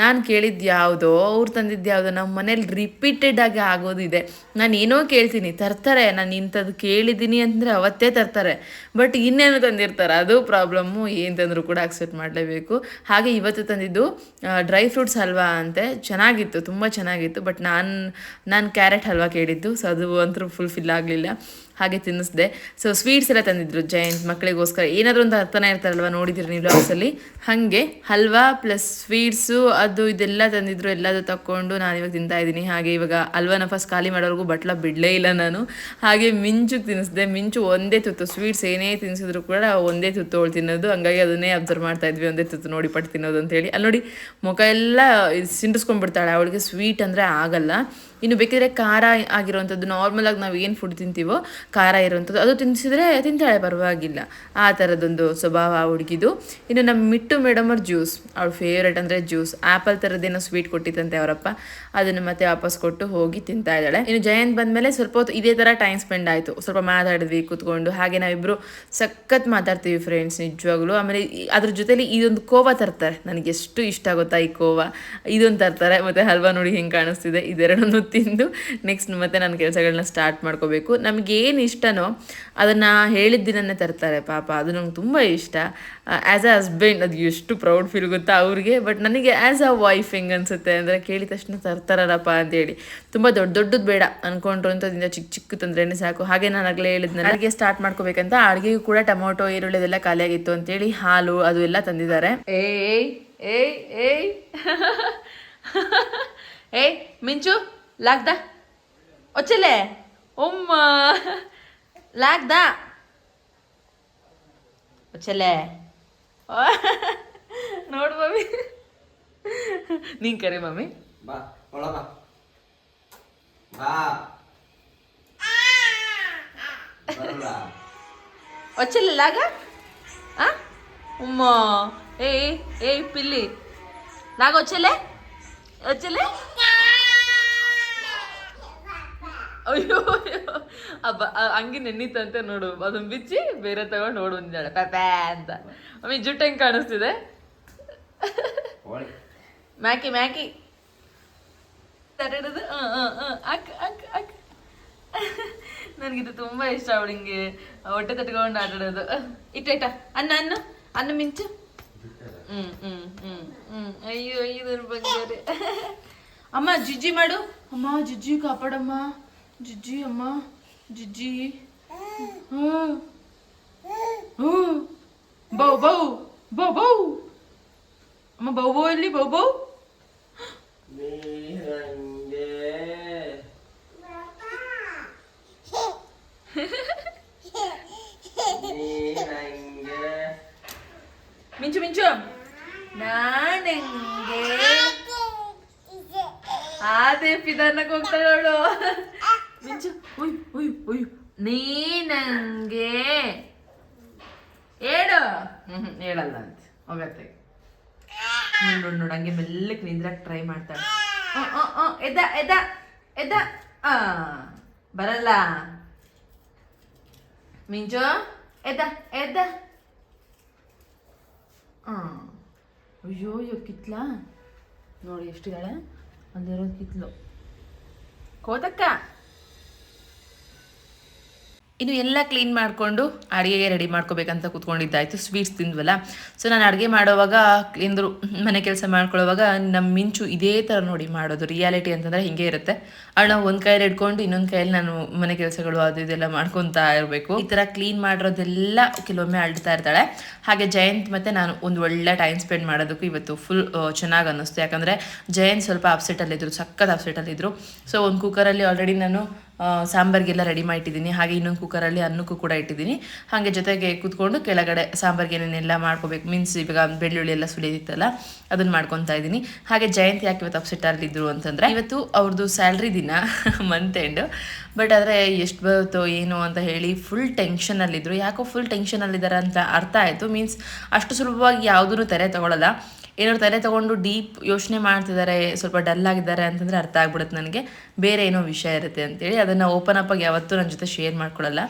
ನಾನು ಕೇಳಿದ್ದು ಯಾವುದೋ, ಅವ್ರು ತಂದಿದ್ದು ಯಾವುದೋ ನಮ್ಮ ಮನೇಲಿ ರಿಪೀಟೆಡ್ ಆಗಿ ಆಗೋದಿದೆ. ನಾನು ಏನೋ ಕೇಳ್ತೀನಿ, ತರ್ತಾರೆ, ನಾನು ಇಂಥದ್ದು ಕೇಳಿದ್ದೀನಿ ಅಂದರೆ ಅವತ್ತೇ ತರ್ತಾರೆ. ಬಟ್ ಇನ್ನೇನು ತಂದಿರ್ತಾರೆ, ಅದು ಪ್ರಾಬ್ಲಮ್ಮು ಏನು ತಂದರೂ ಕೂಡ ಅಕ್ಸೆಪ್ಟ್ ಮಾಡಲೇಬೇಕು. ಹಾಗೆ ಇವತ್ತು ತಂದಿದ್ದು ಡ್ರೈ ಫ್ರೂಟ್ಸ್ ಹಲ್ವಾ ಅಂತೆ. ಚೆನ್ನಾಗಿತ್ತು, ತುಂಬ ಚೆನ್ನಾಗಿತ್ತು. ಬಟ್ ನಾನು ನಾನು ಕ್ಯಾರೆಟ್ ಹಲ್ವಾ ಕೇಳಿದ್ದು, ಸೊ ಅದು ಅಂತೂ ಫುಲ್ಫಿಲ್ ಆಗಲಿಲ್ಲ. ಹಾಗೆ ತಿನ್ನಿಸ್ದೆ. ಸೊ ಸ್ವೀಟ್ಸ್ ಎಲ್ಲ ತಂದಿದ್ರು ಜಯಂತ್ ಮಕ್ಕಳಿಗೋಸ್ಕರ. ಏನಾದರೂ ಒಂದು ಅರ್ಥನೇ ಇರ್ತಾರಲ್ವ, ನೋಡಿದಿರಿ ನೀವು ಬ್ಲಾಗ್ಸಲ್ಲಿ ಹಾಗೆ ಹಲ್ವಾ ಪ್ಲಸ್ ಸ್ವೀಟ್ಸು ಅದು ಇದೆಲ್ಲ ತಂದಿದ್ರು. ಎಲ್ಲದು ತಕ್ಕೊಂಡು ನಾನು ಇವಾಗ ತಿಂತಾ ಇದ್ದೀನಿ. ಹಾಗೆ ಇವಾಗ ಹಲ್ವಾನ ಫಸ್ಟ್ ಖಾಲಿ ಮಾಡೋವರೆಗೂ ಬಟ್ಲ ಬಿಡಲೇ ಇಲ್ಲ ನಾನು. ಹಾಗೆ ಮಿಂಚುಗೆ ತಿನ್ನಿಸ್ದೆ. ಮಿಂಚು ಒಂದೇ ತುತ್ತು. ಸ್ವೀಟ್ಸ್ ಏನೇ ತಿನ್ಸಿದ್ರು ಕೂಡ ಒಂದೇ ತುತ್ತು ಅವಳು ತಿನ್ನೋದು. ಹಂಗಾಗಿ ಅದನ್ನೇ ಅಬ್ಸರ್ವ್ ಮಾಡ್ತಾ ಇದ್ವಿ. ಒಂದೇ ತುತ್ತು ನೋಡಿ ಪಟ್ಟು ತಿನ್ನೋದು ಅಂತೇಳಿ ಅಲ್ಲಿ ನೋಡಿ ಮುಖ ಎಲ್ಲ ಸಿಂಡಿಸ್ಕೊಂಡ್ಬಿಡ್ತಾಳೆ. ಅವಳಿಗೆ ಸ್ವೀಟ್ ಅಂದರೆ ಆಗಲ್ಲ. ಇನ್ನು ಬೇಕಿದ್ರೆ ಖಾರ ಆಗಿರುವಂಥದ್ದು ನಾರ್ಮಲಾಗಿ ನಾವು ಏನು ಫುಡ್ ತಿಂತೀವೋ ಖಾರ ಇರುವಂಥದ್ದು, ಅದು ತಿನ್ನಿಸಿದ್ರೆ ತಿಂತಾಳೆ, ಪರವಾಗಿಲ್ಲ. ಆ ಥರದೊಂದು ಸ್ವಭಾವ ಆ ಹುಡುಗಿದು. ಇನ್ನು ನಮ್ಮ ಮಿಟ್ಟು ಮೇಡಮ್ ಅವ್ರ ಜ್ಯೂಸ್ ಅವ್ಳ ಫೇವ್ರೇಟ್ ಅಂದರೆ ಜ್ಯೂಸ್ ಆ್ಯಪಲ್ ಥರದ್ದೇನೋ ಸ್ವೀಟ್ ಕೊಟ್ಟಿತ್ತಂತೆ ಅವರಪ್ಪ, ಅದನ್ನು ಮತ್ತೆ ವಾಪಸ್ ಕೊಟ್ಟು ಹೋಗಿ ತಿಂತಾ ಇದ್ದಾಳೆ. ಇನ್ನು ಜಯಂತ್ ಬಂದಮೇಲೆ ಸ್ವಲ್ಪ ಹೊತ್ತು ಇದೇ ಥರ ಟೈಮ್ ಸ್ಪೆಂಡ್ ಆಯಿತು. ಸ್ವಲ್ಪ ಮಾತಾಡಿದ್ವಿ, ಕೂತ್ಕೊಂಡು. ಹಾಗೆ ನಾವಿಬ್ಬರು ಸಖತ್ ಮಾತಾಡ್ತೀವಿ ಫ್ರೆಂಡ್ಸ್ ನಿಜವಾಗ್ಲೂ. ಆಮೇಲೆ ಅದ್ರ ಜೊತೆಲಿ ಇದೊಂದು ಕೋವಾ ತರ್ತಾರೆ. ನನಗೆ ಎಷ್ಟು ಇಷ್ಟ ಆಗುತ್ತಾ ಈ ಕೋವಾ. ಇದೊಂದು ತರ್ತಾರೆ. ಮತ್ತು ಹಲ್ವಾ ನೋಡಿ ಹೆಂಗೆ ಕಾಣಿಸ್ತಿದೆ. ಇದೆರಡನ್ನು ತಿಂದು ನೆಕ್ಸ್ಟ್ ಮತ್ತೆ ನನ್ನ ಕೆಲಸಗಳನ್ನ ಸ್ಟಾರ್ಟ್ ಮಾಡ್ಕೋಬೇಕು. ನಮಗೇನು ಇಷ್ಟನೋ ಅದನ್ನು ಹೇಳಿದ ದಿನನೇ ತರ್ತಾರೆ ಪಾಪ. ಅದು ನಂಗೆ ತುಂಬ ಇಷ್ಟ. ಆ್ಯಸ್ ಅ ಹಸ್ಬೆಂಡ್ ಅದು ಎಷ್ಟು ಪ್ರೌಡ್ ಫೀಲ್ ಗೊತ್ತಾ ಅವ್ರಿಗೆ? ಬಟ್ ನನಗೆ ಆ್ಯಸ್ ಅ ವೈಫ್ ಹೆಂಗೆ ಅನಿಸುತ್ತೆ ಅಂದರೆ ಕೇಳಿದ ತಕ್ಷಣ ತರ್ತಾರಲ್ಲಪ್ಪ ಅಂತೇಳಿ ತುಂಬ ದೊಡ್ಡ ದೊಡ್ಡದು ಬೇಡ ಅನ್ಕೊಂಡ್ರು ಅಂತದಿಂದ ಚಿಕ್ಕ ಚಿಕ್ಕ ತಂದ್ರೇನೆ ಸಾಕು. ಹಾಗೆ ನಾನು ಆಗಲೇ ಹೇಳಿದ್ನಲ್ಲ, ಅಡುಗೆ ಸ್ಟಾರ್ಟ್ ಮಾಡ್ಕೋಬೇಕಂತ ಅಡುಗೆಗೂ ಕೂಡ ಟೊಮೊಟೊ, ಈರುಳ್ಳಿ ಅದೆಲ್ಲ ಖಾಲಿಯಾಗಿತ್ತು ಅಂತೇಳಿ ಹಾಲು ಅದು ಎಲ್ಲ ತಂದಿದ್ದಾರೆ. ಏಯ್ ಏಯ್ ಏಯ್. ಏಯ್, ಮಿಂಚು. ಲಾಗ್ದ? ಒಚ್ಚಲೆ? ಒಮ್ಮ. ಲಾಗ್ದ? ಒಚ್ಚಲೆ? ನೋಡು ಮಮ್ಮಿ. ನೀನ್ ಕರೆ ಮಮ್ಮಿ. ಒಚ್ಚಲೆ ಲಾಗ? ಆ? ಉಮ್ಮ ಏಯ್ ಏಯ್ ಪಿಲ್ಲಿ. ನಾಗ ಒಚ್ಚಲೆ? ಒಚ್ಚಲೆ? ಅಯ್ಯೋ ಅಬ್ಬ ಹಂಗೆ ನೆನ್ನಿತ್ತಂತೆ ನೋಡು. ಅದನ್ನ ಬಿಚ್ಚಿ ಬೇರೆ ತಗೊಂಡು ನೋಡು ಬಂದಿದ್ದಾಳೆ ಪ್ಯಾಪ್ಯಾ ಅಂತ. ಅಮ್ಮಿ ಜುಟ್ಟು ಹೆಂಗೆ ಕಾಣಿಸ್ತಿದೆ? ಮ್ಯಾಕಿ ಮ್ಯಾಕಿ. ತರಡದು? ಅಕ್ ಅಕ್ ಅಕ್. ನನಗಿದು ತುಂಬ ಇಷ್ಟ ಅವಳಿಂಗೆ ಹೊಟ್ಟೆ ತಟ್ಕೊಂಡು ಆಟಾಡೋದು. ಇಟ್ಟ ಇಟ್ಟ ಅನ್ನ ಅನ್ನ. ಅನ್ನ ಮಿಂಚು. ಹ್ಮ್ ಹ್ಮ್ ಹ್ಮ್ ಹ್ಞೂ ಅಯ್ಯೋ ಅಯ್ಯೋ ಬಗ್ಗೆ ಅಮ್ಮ ಜಿಜ್ಜಿ ಮಾಡು. ಅಮ್ಮ ಜಿಜ್ಜಿ ಕಾಪಾಡಮ್ಮ. ಜಿಜ್ಜಿ ಅಮ್ಮ ಜಿಜ್ಜಿ ಹ್ಮ್ ಹ್ಮ್ ಬೌ ಬೌ ಬೌ ಬೌ ಅಮ್ಮ ಬೌ ಬೌ ಇಲ್ಲಿ ಬೌ ಬೌ ನೀರಂಗೆ ನೀರಂಗೆ ಮಿಂಚು ಮಿಂಚು ನಾನೆಂಗೆ ಅದೇ ಪಿದಾನಕ್ಕೆ ಹೋಗ್ತಾಳೆ ಅವಳು ಮಿಂಚು ಉಯ್ ಉಯ್ ಉಯ್ ನೀನಂಗೆ ಹೇಳು. ಹ್ಮ್, ಹೇಳಲ್ಲ ಅಂತ. ಹೋಗತ್ತೆ. ನೋಡು ನೋಡು ನೋಡು ಹಂಗೆ ಮೆಲ್ಲಕ್ಕೆ ನಿಂದ್ರಕ್ಕೆ ಟ್ರೈ ಮಾಡ್ತಾಳೆ. ಹ್ಞೂ ಹ್ಞೂ ಎದ ಎದ್ದ ಆ ಬರಲ್ಲ. ಮಿಂಜು ಎದ ಎದ ಹಾಂ ಅಯ್ಯೋ ಅಯ್ಯೋ ಕಿತ್ಲ. ನೋಡಿ ಎಷ್ಟಿದ್ದಾಳೆ ಅಲ್ಲಿರೋ ಕಿತ್ಲು. ಕೋತಕ್ಕ. ಇನ್ನು ಎಲ್ಲ ಕ್ಲೀನ್ ಮಾಡಿಕೊಂಡು ಅಡುಗೆಗೆ ರೆಡಿ ಮಾಡ್ಕೋಬೇಕಂತ ಕೂತ್ಕೊಂಡಿದ್ದಾಯಿತು. ಸ್ವೀಟ್ಸ್ ತಿಂದ್ವಲ್ಲ. ಸೊ ನಾನು ಅಡುಗೆ ಮಾಡೋವಾಗ ಎಂದರು ಮನೆ ಕೆಲಸ ಮಾಡ್ಕೊಳ್ಳೋವಾಗ ನಮ್ಮ ಮಿಂಚು ಇದೇ ಥರ ನೋಡಿ ಮಾಡೋದು. ರಿಯಾಲಿಟಿ ಅಂತಂದರೆ ಹೀಗೆ ಇರುತ್ತೆ. ಅವಳು ನಾವು ಒಂದು ಕೈಯಲ್ಲಿ ಇಟ್ಕೊಂಡು ಇನ್ನೊಂದು ಕೈಯಲ್ಲಿ ನಾನು ಮನೆ ಕೆಲಸಗಳು ಅದು ಇದೆಲ್ಲ ಮಾಡ್ಕೊತಾ ಇರಬೇಕು. ಈ ಥರ ಕ್ಲೀನ್ ಮಾಡಿರೋದೆಲ್ಲ ಕೆಲವೊಮ್ಮೆ ಅಳ್ತಾ ಇರ್ತಾಳೆ. ಹಾಗೆ ಜಯಂತ್ ಮತ್ತು ನಾನು ಒಂದು ಒಳ್ಳೆ ಟೈಮ್ ಸ್ಪೆಂಡ್ ಮಾಡೋದಕ್ಕೂ ಇವತ್ತು ಫುಲ್ ಚೆನ್ನಾಗಿ ಅನ್ನಿಸ್ತು. ಯಾಕಂದರೆ ಜಯಂತ್ ಸ್ವಲ್ಪ ಅಪ್ಸೆಟಲ್ಲಿದ್ದರು ಸಖತ್ ಅಪ್ಸೆಟಲ್ಲಿದ್ದರು ಸೊ ಒಂದು ಕುಕ್ಕರಲ್ಲಿ ಆಲ್ರೆಡಿ ನಾನು ಸಾಂಬಾರ್ಗೆಲ್ಲ ರೆಡಿ ಮಾಡಿಟ್ಟಿದ್ದೀನಿ. ಹಾಗೆ ಇನ್ನೊಂದು ಕುಕ್ಕರಲ್ಲಿ ಅನ್ನಕ್ಕೂ ಕೂಡ ಇಟ್ಟಿದ್ದೀನಿ. ಹಾಗೆ ಜೊತೆಗೆ ಕೂತ್ಕೊಂಡು ಕೆಳಗಡೆ ಸಾಂಬಾರ್ಗೆ ಏನೇನೆಲ್ಲ ಮಾಡ್ಕೋಬೇಕು. ಮೀನ್ಸ್ ಇವಾಗ ಬೆಳ್ಳುಳ್ಳಿ ಎಲ್ಲ ಸುಲಿದಿತ್ತಲ್ಲ, ಅದನ್ನು ಮಾಡ್ಕೊತಾ ಇದ್ದೀನಿ. ಹಾಗೆ ಜಯಂತಿ ಯಾಕೆ ಇವತ್ತು ಅಪ್ಸೆಟ್ ಆಗಿದ್ರು ಅಂತಂದ್ರೆ, ಇವತ್ತು ಅವ್ರದ್ದು ಸ್ಯಾಲ್ರಿ ದಿನ ಮಂತ್ ಎಂಡು ಬಟ್ ಆದರೆ ಎಷ್ಟು ಬರುತ್ತೋ ಏನು ಅಂತ ಹೇಳಿ ಫುಲ್ ಟೆನ್ಷನಲ್ಲಿದ್ದರು ಯಾಕೋ ಫುಲ್ ಟೆನ್ಷನಲ್ಲಿದ್ದಾರೆ ಅಂತ ಅರ್ಥ ಆಯಿತು. ಮೀನ್ಸ್ ಅಷ್ಟು ಸುಲಭವಾಗಿ ಯಾವುದೂ ತೆರೆ ತಗೊಳ್ಳಲ್ಲ ಏನಾದ್ರು ತಲೆ ತಗೊಂಡು ಡೀಪ್ ಯೋಚನೆ ಮಾಡ್ತಿದ್ದಾರೆ ಸ್ವಲ್ಪ ಡಲ್ ಆಗಿದ್ದಾರೆ ಅಂತಂದ್ರೆ ಅರ್ಥ ಆಗ್ಬಿಡುತ್ತೆ ನನಗೆ. ಬೇರೆ ಏನೋ ವಿಷಯ ಇರುತ್ತೆ ಅಂತೇಳಿ ಅದನ್ನು ಓಪನ್ ಅಪ್ ಆಗಿ ಯಾವತ್ತೂ ನನ್ನ ಜೊತೆ ಶೇರ್ ಮಾಡ್ಕೊಳ್ಳಲ್ಲ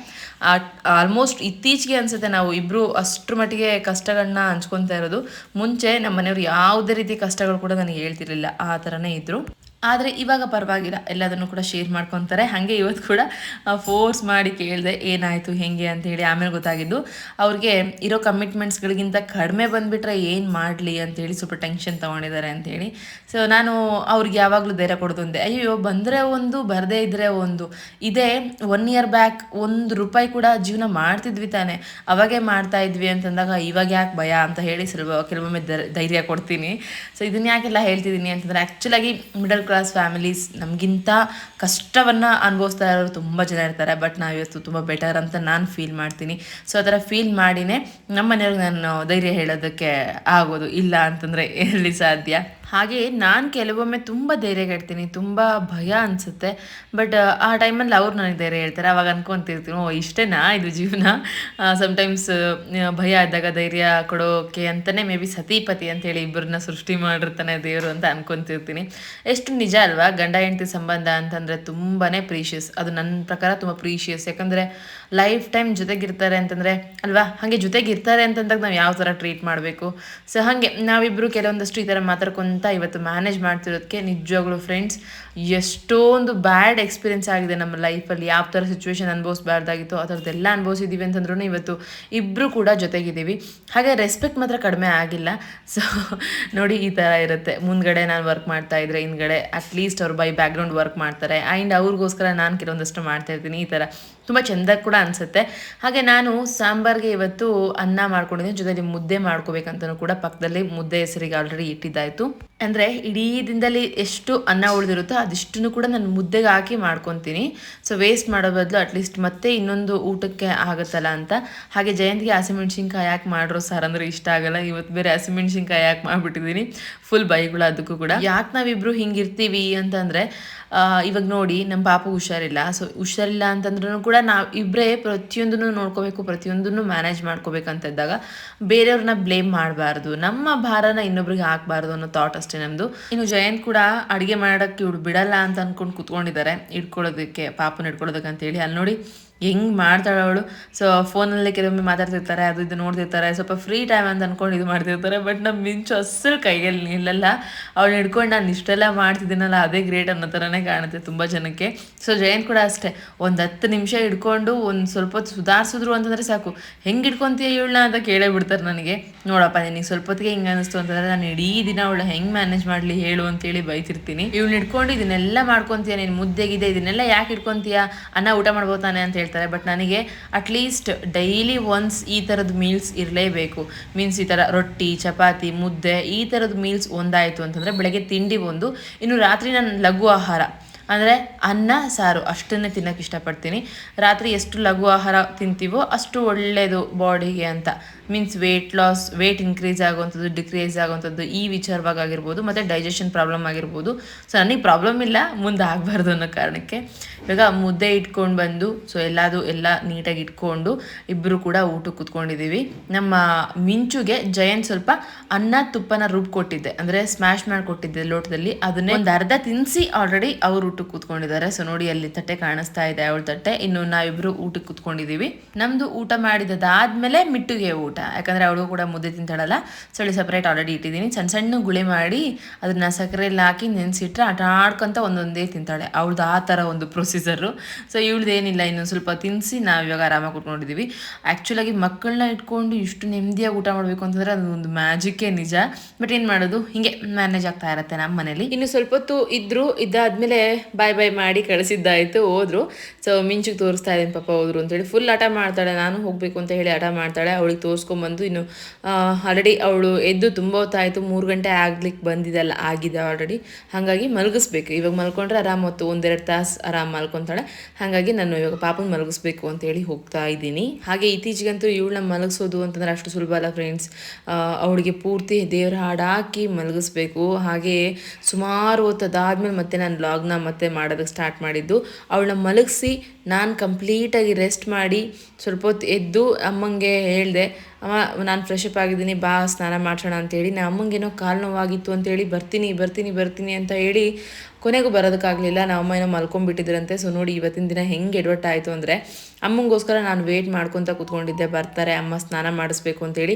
ಆಲ್ಮೋಸ್ಟ್ ಇತ್ತೀಚೆಗೆ ಅನ್ಸುತ್ತೆ ನಾವು ಇಬ್ಬರು ಅಷ್ಟರ ಮಟ್ಟಿಗೆ ಕಷ್ಟಗಳನ್ನ ಹಂಚ್ಕೊತಾ ಇರೋದು. ಮುಂಚೆ ನಮ್ಮ ಮನೆಯವ್ರು ಯಾವುದೇ ರೀತಿ ಕಷ್ಟಗಳು ಕೂಡ ನನಗೆ ಹೇಳ್ತಿರ್ಲಿಲ್ಲ, ಆ ಥರನೇ ಇದ್ದರು ಆದರೆ ಇವಾಗ ಪರವಾಗಿಲ್ಲ, ಎಲ್ಲದನ್ನು ಕೂಡ ಶೇರ್ ಮಾಡ್ಕೊತಾರೆ. ಹಾಗೆ ಇವತ್ತು ಕೂಡ ಫೋರ್ಸ್ ಮಾಡಿ ಕೇಳಿದೆ, ಏನಾಯಿತು, ಹೆಂಗೆ ಅಂತ ಹೇಳಿ ಆಮೇಲೆ ಗೊತ್ತಾಗಿದ್ದು, ಅವ್ರಿಗೆ ಇರೋ ಕಮಿಟ್ಮೆಂಟ್ಸ್ಗಳಿಗಿಂತ ಕಡಿಮೆ ಬಂದುಬಿಟ್ರೆ ಏನು ಮಾಡಲಿ ಅಂತೇಳಿ ಸ್ವಲ್ಪ ಟೆನ್ಷನ್ ತೊಗೊಂಡಿದ್ದಾರೆ ಅಂತೇಳಿ ಸೊ ನಾನು ಅವ್ರಿಗೆ ಯಾವಾಗಲೂ ಧೈರ್ಯ ಕೊಡೋದು ಅಂದೆ ಅಯ್ಯೋ ಬಂದರೆ ಒಂದು, ಬರದೇ ಇದ್ದರೆ ಒಂದು. ಇದೇ ಒನ್ ಇಯರ್ ಬ್ಯಾಕ್ ಒಂದು ರೂಪಾಯಿ ಕೂಡ ಜೀವನ ಮಾಡ್ತಿದ್ವಿ ತಾನೆ. ಅವಾಗೇ ಮಾಡ್ತಾ ಇದ್ವಿ ಅಂತಂದಾಗ, ಇವಾಗ ಯಾಕೆ ಭಯ ಅಂತ ಹೇಳಿ ಸ್ವಲ್ಪ ಕೆಲವೊಮ್ಮೆ ಧೈರ್ಯ ಕೊಡ್ತೀನಿ. ಸೊ ಇದನ್ನ ಯಾಕೆಲ್ಲ ಹೇಳ್ತಿದ್ದೀನಿ ಅಂತಂದರೆ ಆ್ಯಕ್ಚುಲಾಗಿ ಮಿಡಲ್ ಕ್ಲಾಸ್ ಫ್ಯಾಮಿಲೀಸ್ ನಮಗಿಂತ ಕಷ್ಟವನ್ನು ಅನುಭವಿಸ್ತಾ ಇರೋರು ತುಂಬ ಜನ ಇರ್ತಾರೆ. ಬಟ್ ನಾವು ಇವತ್ತು ತುಂಬ ಬೆಟರ್ ಅಂತ ನಾನು ಫೀಲ್ ಮಾಡ್ತೀನಿ. ಸೊ ಆ ಥರ ಫೀಲ್ ಮಾಡಿನೇ ನಮ್ಮ ಮನೆಯವ್ರಿಗೆ ನಾನು ಧೈರ್ಯ ಹೇಳೋದಕ್ಕೆ ಆಗೋದು ಇಲ್ಲ ಅಂತಂದರೆ ಎಲ್ಲಿ ಸಾಧ್ಯ. ಹಾಗೆ ನಾನು ಕೆಲವೊಮ್ಮೆ ತುಂಬ ಧೈರ್ಯ ತುಂಬ ಭಯ ಅನಿಸುತ್ತೆ. ಬಟ್ ಆ ಟೈಮಲ್ಲಿ ಅವ್ರು ನನಗೆ ಧೈರ್ಯ ಹೇಳ್ತಾರೆ, ಅವಾಗ ಅನ್ಕೊತಿರ್ತೀನಿ, ಓ, ಇಷ್ಟೇನಾ ಇದು ಜೀವನ? ಸಮ್ಟೈಮ್ಸ್ ಭಯ ಇದ್ದಾಗ ಧೈರ್ಯ ಕೊಡೋಕೆ ಅಂತಲೇ ಮೇ ಬಿ ಸತೀಪತಿ ಅಂತೇಳಿ ಇಬ್ಬರನ್ನ ಸೃಷ್ಟಿ ಮಾಡಿರ್ತಾನೆ ದೇವರು ಅಂತ ಅನ್ಕೊತಿರ್ತೀನಿ. ಎಷ್ಟು ನಿಜ ಅಲ್ವಾ? ಗಂಡ, ಹೆಂಡತಿ ಸಂಬಂಧ ಅಂತಂದರೆ ತುಂಬಾ ಪ್ರೀಷಿಯಸ್ ಅದು ನನ್ನ ಪ್ರಕಾರ ತುಂಬ ಪ್ರೀಷಿಯಸ್ ಯಾಕಂದರೆ ಲೈಫ್ ಟೈಮ್ ಜೊತೆಗಿರ್ತಾರೆ ಅಂತಂದರೆ, ಅಲ್ವಾ? ಹಾಗೆ ಜೊತೆಗಿರ್ತಾರೆ ಅಂತಂದಾಗ ನಾವು ಯಾವ ಥರ ಟ್ರೀಟ್ ಮಾಡಬೇಕು? ಸೊ ಹಾಗೆ ನಾವಿಬ್ಬರು ಕೆಲವೊಂದಷ್ಟು ಈ ಥರ ಮಾತಾಡ್ಕೊಂತ ಇವತ್ತು ಮ್ಯಾನೇಜ್ ಮಾಡ್ತಿರೋದಕ್ಕೆ ನಿಜವಾಗ್ಲೂ ಫ್ರೆಂಡ್ಸ್ ಎಷ್ಟೊಂದು ಬ್ಯಾಡ್ ಎಕ್ಸ್ಪೀರಿಯನ್ಸ್ ಆಗಿದೆ ನಮ್ಮ ಲೈಫಲ್ಲಿ ಯಾವ ಥರ ಸಿಚುವೇಶನ್ ಅನುಭವಿಸ್ಬಾರ್ದಾಗಿತ್ತು, ಆ ಥರದ್ದೆಲ್ಲ ಅನುಭವಿಸಿದ್ದೀವಿ ಅಂತಂದ್ರೂ ಇವತ್ತು ಇಬ್ಬರು ಕೂಡ ಜೊತೆಗಿದ್ದೀವಿ. ಹಾಗೆ ರೆಸ್ಪೆಕ್ಟ್ ಮಾತ್ರ ಕಡಿಮೆ ಆಗಿಲ್ಲ. ಸೊ ನೋಡಿ ಈ ಥರ ಇರುತ್ತೆ. ಮುಂದ್ಗಡೆ ನಾನು ವರ್ಕ್ ಮಾಡ್ತಾ ಇದ್ರೆ ಹಿಂದ್ಗಡೆ ಅಟ್ಲೀಸ್ಟ್ ಅವ್ರು ಬೈ ಬ್ಯಾಕ್ಗ್ರೌಂಡ್ ವರ್ಕ್ ಮಾಡ್ತಾರೆ. ಆ್ಯಂಡ್ ಅವ್ರಿಗೋಸ್ಕರ ನಾನು ಕೆಲವೊಂದಷ್ಟು ಮಾಡ್ತಾ ಇರ್ತೀನಿ. ಈ ಥರ ತುಂಬ ಚೆಂದ ಕೂಡ ಅನಿಸುತ್ತೆ. ಹಾಗೆ ನಾನು ಸಾಂಬಾರ್ಗೆ ಇವತ್ತು ಅನ್ನ ಮಾಡ್ಕೊಂಡಿದ್ದೀನಿ. ಜೊತೆಲಿ ಮುದ್ದೆ ಮಾಡ್ಕೋಬೇಕಂತನೂ ಕೂಡ ಪಕ್ಕದಲ್ಲಿ ಮುದ್ದೆ ಹೆಸರಿಗೆ ಆಲ್ರೆಡಿ ಇಟ್ಟಿದ್ದಾಯಿತು. ಅಂದರೆ ಇಡೀ ದಿನದಲ್ಲಿ ಎಷ್ಟು ಅನ್ನ ಉಳಿದಿರುತ್ತೋ ಅದಿಷ್ಟನ್ನು ಕೂಡ ನಾನು ಮುದ್ದೆಗೆ ಹಾಕಿ ಮಾಡ್ಕೊತೀನಿ. ಸೊ ವೇಸ್ಟ್ ಮಾಡೋ ಬದಲು ಅಟ್ಲೀಸ್ಟ್ ಮತ್ತೆ ಇನ್ನೊಂದು ಊಟಕ್ಕೆ ಆಗುತ್ತಲ್ಲ ಅಂತ. ಹಾಗೆ ಜಯಂತಿಗೆ ಹಸಿಮೆಣ್ಸಿನ್ಕಾಯಿ ಯಾಕೆ ಮಾಡಿರೋ ಸರ್ ಅಂದರೆ ಇಷ್ಟ ಆಗಲ್ಲ. ಇವತ್ತು ಬೇರೆ ಹಸಿಮೆಣ್ಸಿನ್ಕಾಯಿ ಯಾಕೆ ಮಾಡಿಬಿಟ್ಟಿದ್ದೀನಿ. ಫುಲ್ ಬೈಗಳು ಅದಕ್ಕೂ ಕೂಡ. ಯಾಕೆ ನಾವಿಬ್ರು ಹಿಂಗಿರ್ತೀವಿ ಅಂತಂದರೆ ಇವಾಗ ನೋಡಿ ನಮ್ಮ ಪಾಪ ಹುಷಾರಿಲ್ಲ. ಸೊ ಹುಷಾರಿಲ್ಲ ಅಂತಂದ್ರೂ ಕೂಡ ನಾವು ಇಬ್ಬರೇ ಪ್ರತಿಯೊಂದನ್ನು ನೋಡ್ಕೋಬೇಕು, ಪ್ರತಿಯೊಂದನ್ನು ಮ್ಯಾನೇಜ್ ಮಾಡ್ಕೋಬೇಕಂತಿದ್ದಾಗ ಬೇರೆಯವ್ರನ್ನ ಬ್ಲೇಮ್ ಮಾಡಬಾರ್ದು. ನಮ್ಮ ಭಾರನ ಇನ್ನೊಬ್ರಿಗೆ ಹಾಕ್ಬಾರ್ದು ಅನ್ನೋ ಥಾಟ್ ಅಷ್ಟೇ ನಮ್ಮದು ಇನ್ನು ಜಯಂತ್ ಕೂಡ ಅಡುಗೆ ಮಾಡೋಕ್ಕೆ ಇವ್ರು ಬಿಡಲ್ಲ ಅಂತ ಅಂದ್ಕೊಂಡು ಕುತ್ಕೊಂಡಿದ್ದಾರೆ. ಇಟ್ಕೊಳ್ಳೋದಕ್ಕೆ ಪಾಪನ ಇಟ್ಕೊಳ್ಳೋದಕ್ಕೆ ಅಂತೇಳಿ ಅಲ್ಲಿ ನೋಡಿ ಹೆಂಗೆ ಮಾಡ್ತಾಳೆ ಅವಳು? ಸೊ ಫೋನಲ್ಲೇ ಕೆಲವೊಮ್ಮೆ ಮಾತಾಡ್ತಿರ್ತಾರೆ, ಅದು ಇದು ನೋಡ್ತಿರ್ತಾರೆ, ಸ್ವಲ್ಪ ಫ್ರೀ ಟೈಮ್ ಅಂತ ಅಂದ್ಕೊಂಡು ಇದು ಮಾಡ್ತಿರ್ತಾರೆ ಬಟ್ ನಮ್ಮ ಮಿಂಚು ಅಸಲು ಕೈಯಲ್ಲಿ ನಿಲ್ಲಲ್ಲ. ಅವಳು ಹಿಡ್ಕೊಂಡು ನಾನು ಇಷ್ಟೆಲ್ಲ ಮಾಡ್ತಿದ್ದೀನಲ್ಲ, ಅದೇ ಗ್ರೇಟ್ ಅನ್ನೋ ಥರನೇ ಕಾಣುತ್ತೆ ತುಂಬ ಜನಕ್ಕೆ. ಸೊ ಜಯಂತ್ ಕೂಡ ಅಷ್ಟೇ, ಒಂದು ಹತ್ತು ನಿಮಿಷ ಹಿಡ್ಕೊಂಡು ಒಂದು ಸ್ವಲ್ಪ ಹೊತ್ತು ಸುಧಾರಿಸಿದ್ರು ಅಂತಂದರೆ ಸಾಕು. ಹೆಂಗೆ ಹಿಡ್ಕೊತೀಯ ಇವಳನ್ನ? ಅಂತ ಕೇಳೇ ಬಿಡ್ತಾರೆ ನನಗೆ. ನೋಡಪ್ಪ, ನಿನಗೆ ಸ್ವಲ್ಪ ಹೊತ್ತಿಗೆ ಹಿಂಗೆ ಅನಿಸ್ತು ಅಂತಂದರೆ, ನಾನು ಇಡೀ ದಿನ ಅವಳು ಹೆಂಗೆ ಮ್ಯಾನೇಜ್ ಮಾಡಲಿ, ಹೇಳು ಅಂತೇಳಿ ಬೈತಿರ್ತೀನಿ. ಇವಳು ಹಿಡ್ಕೊಂಡು ಇದನ್ನೆಲ್ಲ ಮಾಡ್ಕೊತೀಯ, ನೀನು ಮುದ್ದೆಗಿದೆ, ಇದನ್ನೆಲ್ಲ ಯಾಕೆ ಹಿಡ್ಕೊತೀಯ? ಅನ್ನ ಊಟ ಮಾಡ್ಬೋತಾನೆ ಅಂತ ಹೇಳ್ತಾರೆ ಬಟ್ ನನಗೆ ಅಟ್ಲೀಸ್ಟ್ ಡೈಲಿ ಒನ್ಸ್ ಈ ಥರದ ಮೀಲ್ಸ್ ಇರಲೇಬೇಕು. ಮೀನ್ಸ್ ಈ ಥರ ರೊಟ್ಟಿ, ಚಪಾತಿ, ಮುದ್ದೆ ಈ ಥರದ ಮೀಲ್ಸ್ ಒಂದಾಯಿತು ಅಂತಂದರೆ ಬೆಳಗ್ಗೆ ತಿಂಡಿ ಒಂದು, ಇನ್ನು ರಾತ್ರಿ ನಾನು ಲಘು ಆಹಾರ. ಅಂದರೆ ಅನ್ನ, ಸಾರು, ಅಷ್ಟನ್ನೇ ತಿನ್ನೋಕೆ ಇಷ್ಟಪಡ್ತೀನಿ. ರಾತ್ರಿ ಎಷ್ಟು ಲಘು ಆಹಾರ ತಿಂತೀವೋ ಅಷ್ಟು ಒಳ್ಳೆಯದು ಬಾಡಿಗೆ ಅಂತ. Means weight loss weight increase ಆಗುವಂಥದ್ದು ಡಿಕ್ರೀಸ್ ಆಗುವಂಥದ್ದು ಈ ವಿಚಾರವಾಗಿ ಆಗಿರ್ಬೋದು, ಮತ್ತು ಡೈಜೆಷನ್ ಪ್ರಾಬ್ಲಮ್ ಆಗಿರ್ಬೋದು. ಸೊ ನನಗೆ ಪ್ರಾಬ್ಲಮ್ ಇಲ್ಲ, ಮುಂದೆ ಆಗಬಾರ್ದು ಅನ್ನೋ ಕಾರಣಕ್ಕೆ. ಇವಾಗ ಮುದ್ದೆ ಇಟ್ಕೊಂಡು ಬಂದು ಸೊ ಎಲ್ಲದು ಎಲ್ಲ ನೀಟಾಗಿ ಇಟ್ಕೊಂಡು ಇಬ್ಬರು ಕೂಡ ಊಟಕ್ಕೆ ಕೂತ್ಕೊಂಡಿದ್ದೀವಿ ನಮ್ಮ ಮಿಂಚುಗೆ ಜಯನ್ ಸ್ವಲ್ಪ ಅನ್ನ ತುಪ್ಪನ ರುಬ್ಕೊಟ್ಟಿದ್ದೆ ಅಂದರೆ ಸ್ಮ್ಯಾಶ್ ಮಾಡಿಕೊಟ್ಟಿದ್ದೆ ಲೋಟದಲ್ಲಿ. ಅದನ್ನೇ ಒಂದು ಅರ್ಧ ತಿನ್ನಿಸಿ ಆಲ್ರೆಡಿ ಅವ್ರು ಊಟಕ್ಕೆ ಕೂತ್ಕೊಂಡಿದ್ದಾರೆ. ಸೊ ನೋಡಿ ಅಲ್ಲಿ ತಟ್ಟೆ ಕಾಣಿಸ್ತಾ ಇದೆ, ಅವಳ ತಟ್ಟೆ. ಇನ್ನು ನಾವಿಬ್ರು ಊಟಕ್ಕೆ ಕೂತ್ಕೊಂಡಿದ್ದೀವಿ ನಮ್ಮದು ಊಟ ಮಾಡಿದಾದ್ಮೇಲೆ ಮಿಟ್ಟುಗೆ ಊಟ. ಯಾಕಂದ್ರೆ ಅವಳು ಕೂಡ ಮುದ್ದೆ ತಿಂತಾಳಲ್ಲ. ಸೊ ಅವಳು ಸಪ್ರೇಟ್ ಆಲ್ರೆಡಿ ಇಟ್ಟಿದ್ದೀನಿ. ಸಣ್ಣ ಸಣ್ಣ ಗುಳಿ ಮಾಡಿ ಅದನ್ನ ಸಕ್ಕರೆಯಲ್ಲಿ ಹಾಕಿ ನೆನೆಸಿಟ್ರೆ ಆಟ ಆಡ್ಕೊಂತ ಒಂದೊಂದೇ ತಿಂತಾಳೆ. ಅವಳ್ದು ಆ ಥರ ಒಂದು ಪ್ರೊಸೀಜರು ಸೊ ಇವಳ್ದು ಏನಿಲ್ಲ ಇನ್ನೊಂದು ಸ್ವಲ್ಪ ತಿನ್ನಿಸಿ ನಾವು ಇವಾಗ ಆರಾಮಾಗಿ ಕೂತ್ಕೊಂಡಿದ್ದೀವಿ ಆ್ಯಕ್ಚುಲಾಗಿ ಮಕ್ಕಳನ್ನ ಇಟ್ಕೊಂಡು ಇಷ್ಟು ನೆಮ್ಮದಿಯಾಗಿ ಊಟ ಮಾಡಬೇಕು ಅಂತಂದ್ರೆ ಅದು ಒಂದು ಮ್ಯಾಜಿಕ್ಕೇ ನಿಜ. ಬಟ್ ಏನು ಮಾಡೋದು? ಹಿಂಗೆ ಮ್ಯಾನೇಜ್ ಆಗ್ತಾ ಇರತ್ತೆ ನಮ್ಮ ಮನೇಲಿ. ಇನ್ನು ಸ್ವಲ್ಪ ಹೊತ್ತು ಇದ್ದರು ಇದಾದಮೇಲೆ ಬಾಯ್ ಬಾಯ್ ಮಾಡಿ ಕಳಿಸಿದ್ದಾಯಿತು, ಹೋದ್ರು. ಸೊ ಮಿಂಚಿಗೆ ತೋರಿಸ್ತಾ ಇದ್ದೀನಿ ಪಾಪ, ಹೋದ್ರು ಅಂತೇಳಿ. ಫುಲ್ ಆಟ ಮಾಡ್ತಾಳೆ. ನಾನು ಹೋಗಬೇಕು ಅಂತ ಹೇಳಿ ಆಟ ಮಾಡ್ತಾಳೆ. ಅವಳಿಗೆ ತೋರಿಸ್ಕೊಂಬಂದು ಇನ್ನು ಆಲ್ರೆಡಿ ಅವಳು ಎದ್ದು ತುಂಬ ಹೊತ್ತಾಯಿತು ಮೂರು ಗಂಟೆ ಆಗ್ಲಿಕ್ಕೆ ಬಂದಿದ್ದಲ್ಲ ಆಗಿದೆ ಆಲ್ರೆಡಿ ಹಾಗಾಗಿ ಮಲಗಿಸ್ಬೇಕು. ಇವಾಗ ಮಲ್ಕೊಂಡ್ರೆ ಆರಾಮ ಹೊತ್ತು ಒಂದೆರಡು ತಾಸು ಆರಾಮ್ ಮಲ್ಕೊತಾಳೆ. ಹಾಗಾಗಿ ನಾನು ಇವಾಗ ಪಾಪನ ಮಲಗಿಸ್ಬೇಕು ಅಂತೇಳಿ ಹೋಗ್ತಾ ಇದ್ದೀನಿ. ಹಾಗೆ ಇತ್ತೀಚೆಗಂತೂ ಇವಳನ್ನ ಮಲಗಿಸೋದು ಅಂತಂದ್ರೆ ಅಷ್ಟು ಸುಲಭ ಅಲ್ಲ ಫ್ರೆಂಡ್ಸ್ ಅವಳಿಗೆ ಪೂರ್ತಿ ದೇವ್ರ ಹಾಡು ಹಾಕಿ ಮಲಗಿಸ್ಬೇಕು. ಹಾಗೆ ಸುಮಾರು ಹೊತ್ತು ಅದಾದ್ಮೇಲೆ ಮತ್ತೆ ನಾನು ಲಾಗ್ನ ಮತ್ತೆ ಮಾಡೋದಕ್ಕೆ ಸ್ಟಾರ್ಟ್ ಮಾಡಿದ್ದು. ಅವಳನ್ನ ಮಲಗಿಸಿ ನಾನು ಕಂಪ್ಲೀಟಾಗಿ ರೆಸ್ಟ್ ಮಾಡಿ ಸ್ವಲ್ಪ ಹೊತ್ತು ಎದ್ದು ಅಮ್ಮಂಗೆ ಹೇಳಿದೆ ಅಮ್ಮ, ನಾನು ಫ್ರೆಶ್ ಅಪ್ ಆಗಿದ್ದೀನಿ, ಬಾ, ಸ್ನಾನ ಮಾಡೋಣ ಅಂತೇಳಿ. ನಾ ಅಮ್ಮಂಗೇನೋ ಕಾಲು ನೋವಾಗಿತ್ತು ಅಂತೇಳಿ ಬರ್ತೀನಿ ಬರ್ತೀನಿ ಬರ್ತೀನಿ ಅಂತ ಹೇಳಿ ಕೊನೆಗೂ ಬರೋದಕ್ಕಾಗಲಿಲ್ಲ. ನಮ್ಮ ಅಮ್ಮ ಏನೋ ಮಲ್ಕೊಂಡ್ಬಿಟ್ಟಿದ್ರಂತೆ. ಸೊ ನೋಡಿ ಇವತ್ತಿನ ದಿನ ಹೆಂಗೆ ಎಡವಟ್ಟ ಆಯಿತು ಅಂದರೆ, ಅಮ್ಮಂಗೋಸ್ಕರ ನಾನು ವೇಟ್ ಮಾಡ್ಕೊತ ಕೂತ್ಕೊಂಡಿದ್ದೆ. ಬರ್ತಾರೆ, ಅಮ್ಮ ಸ್ನಾನ ಮಾಡಿಸ್ಬೇಕು ಅಂತೇಳಿ.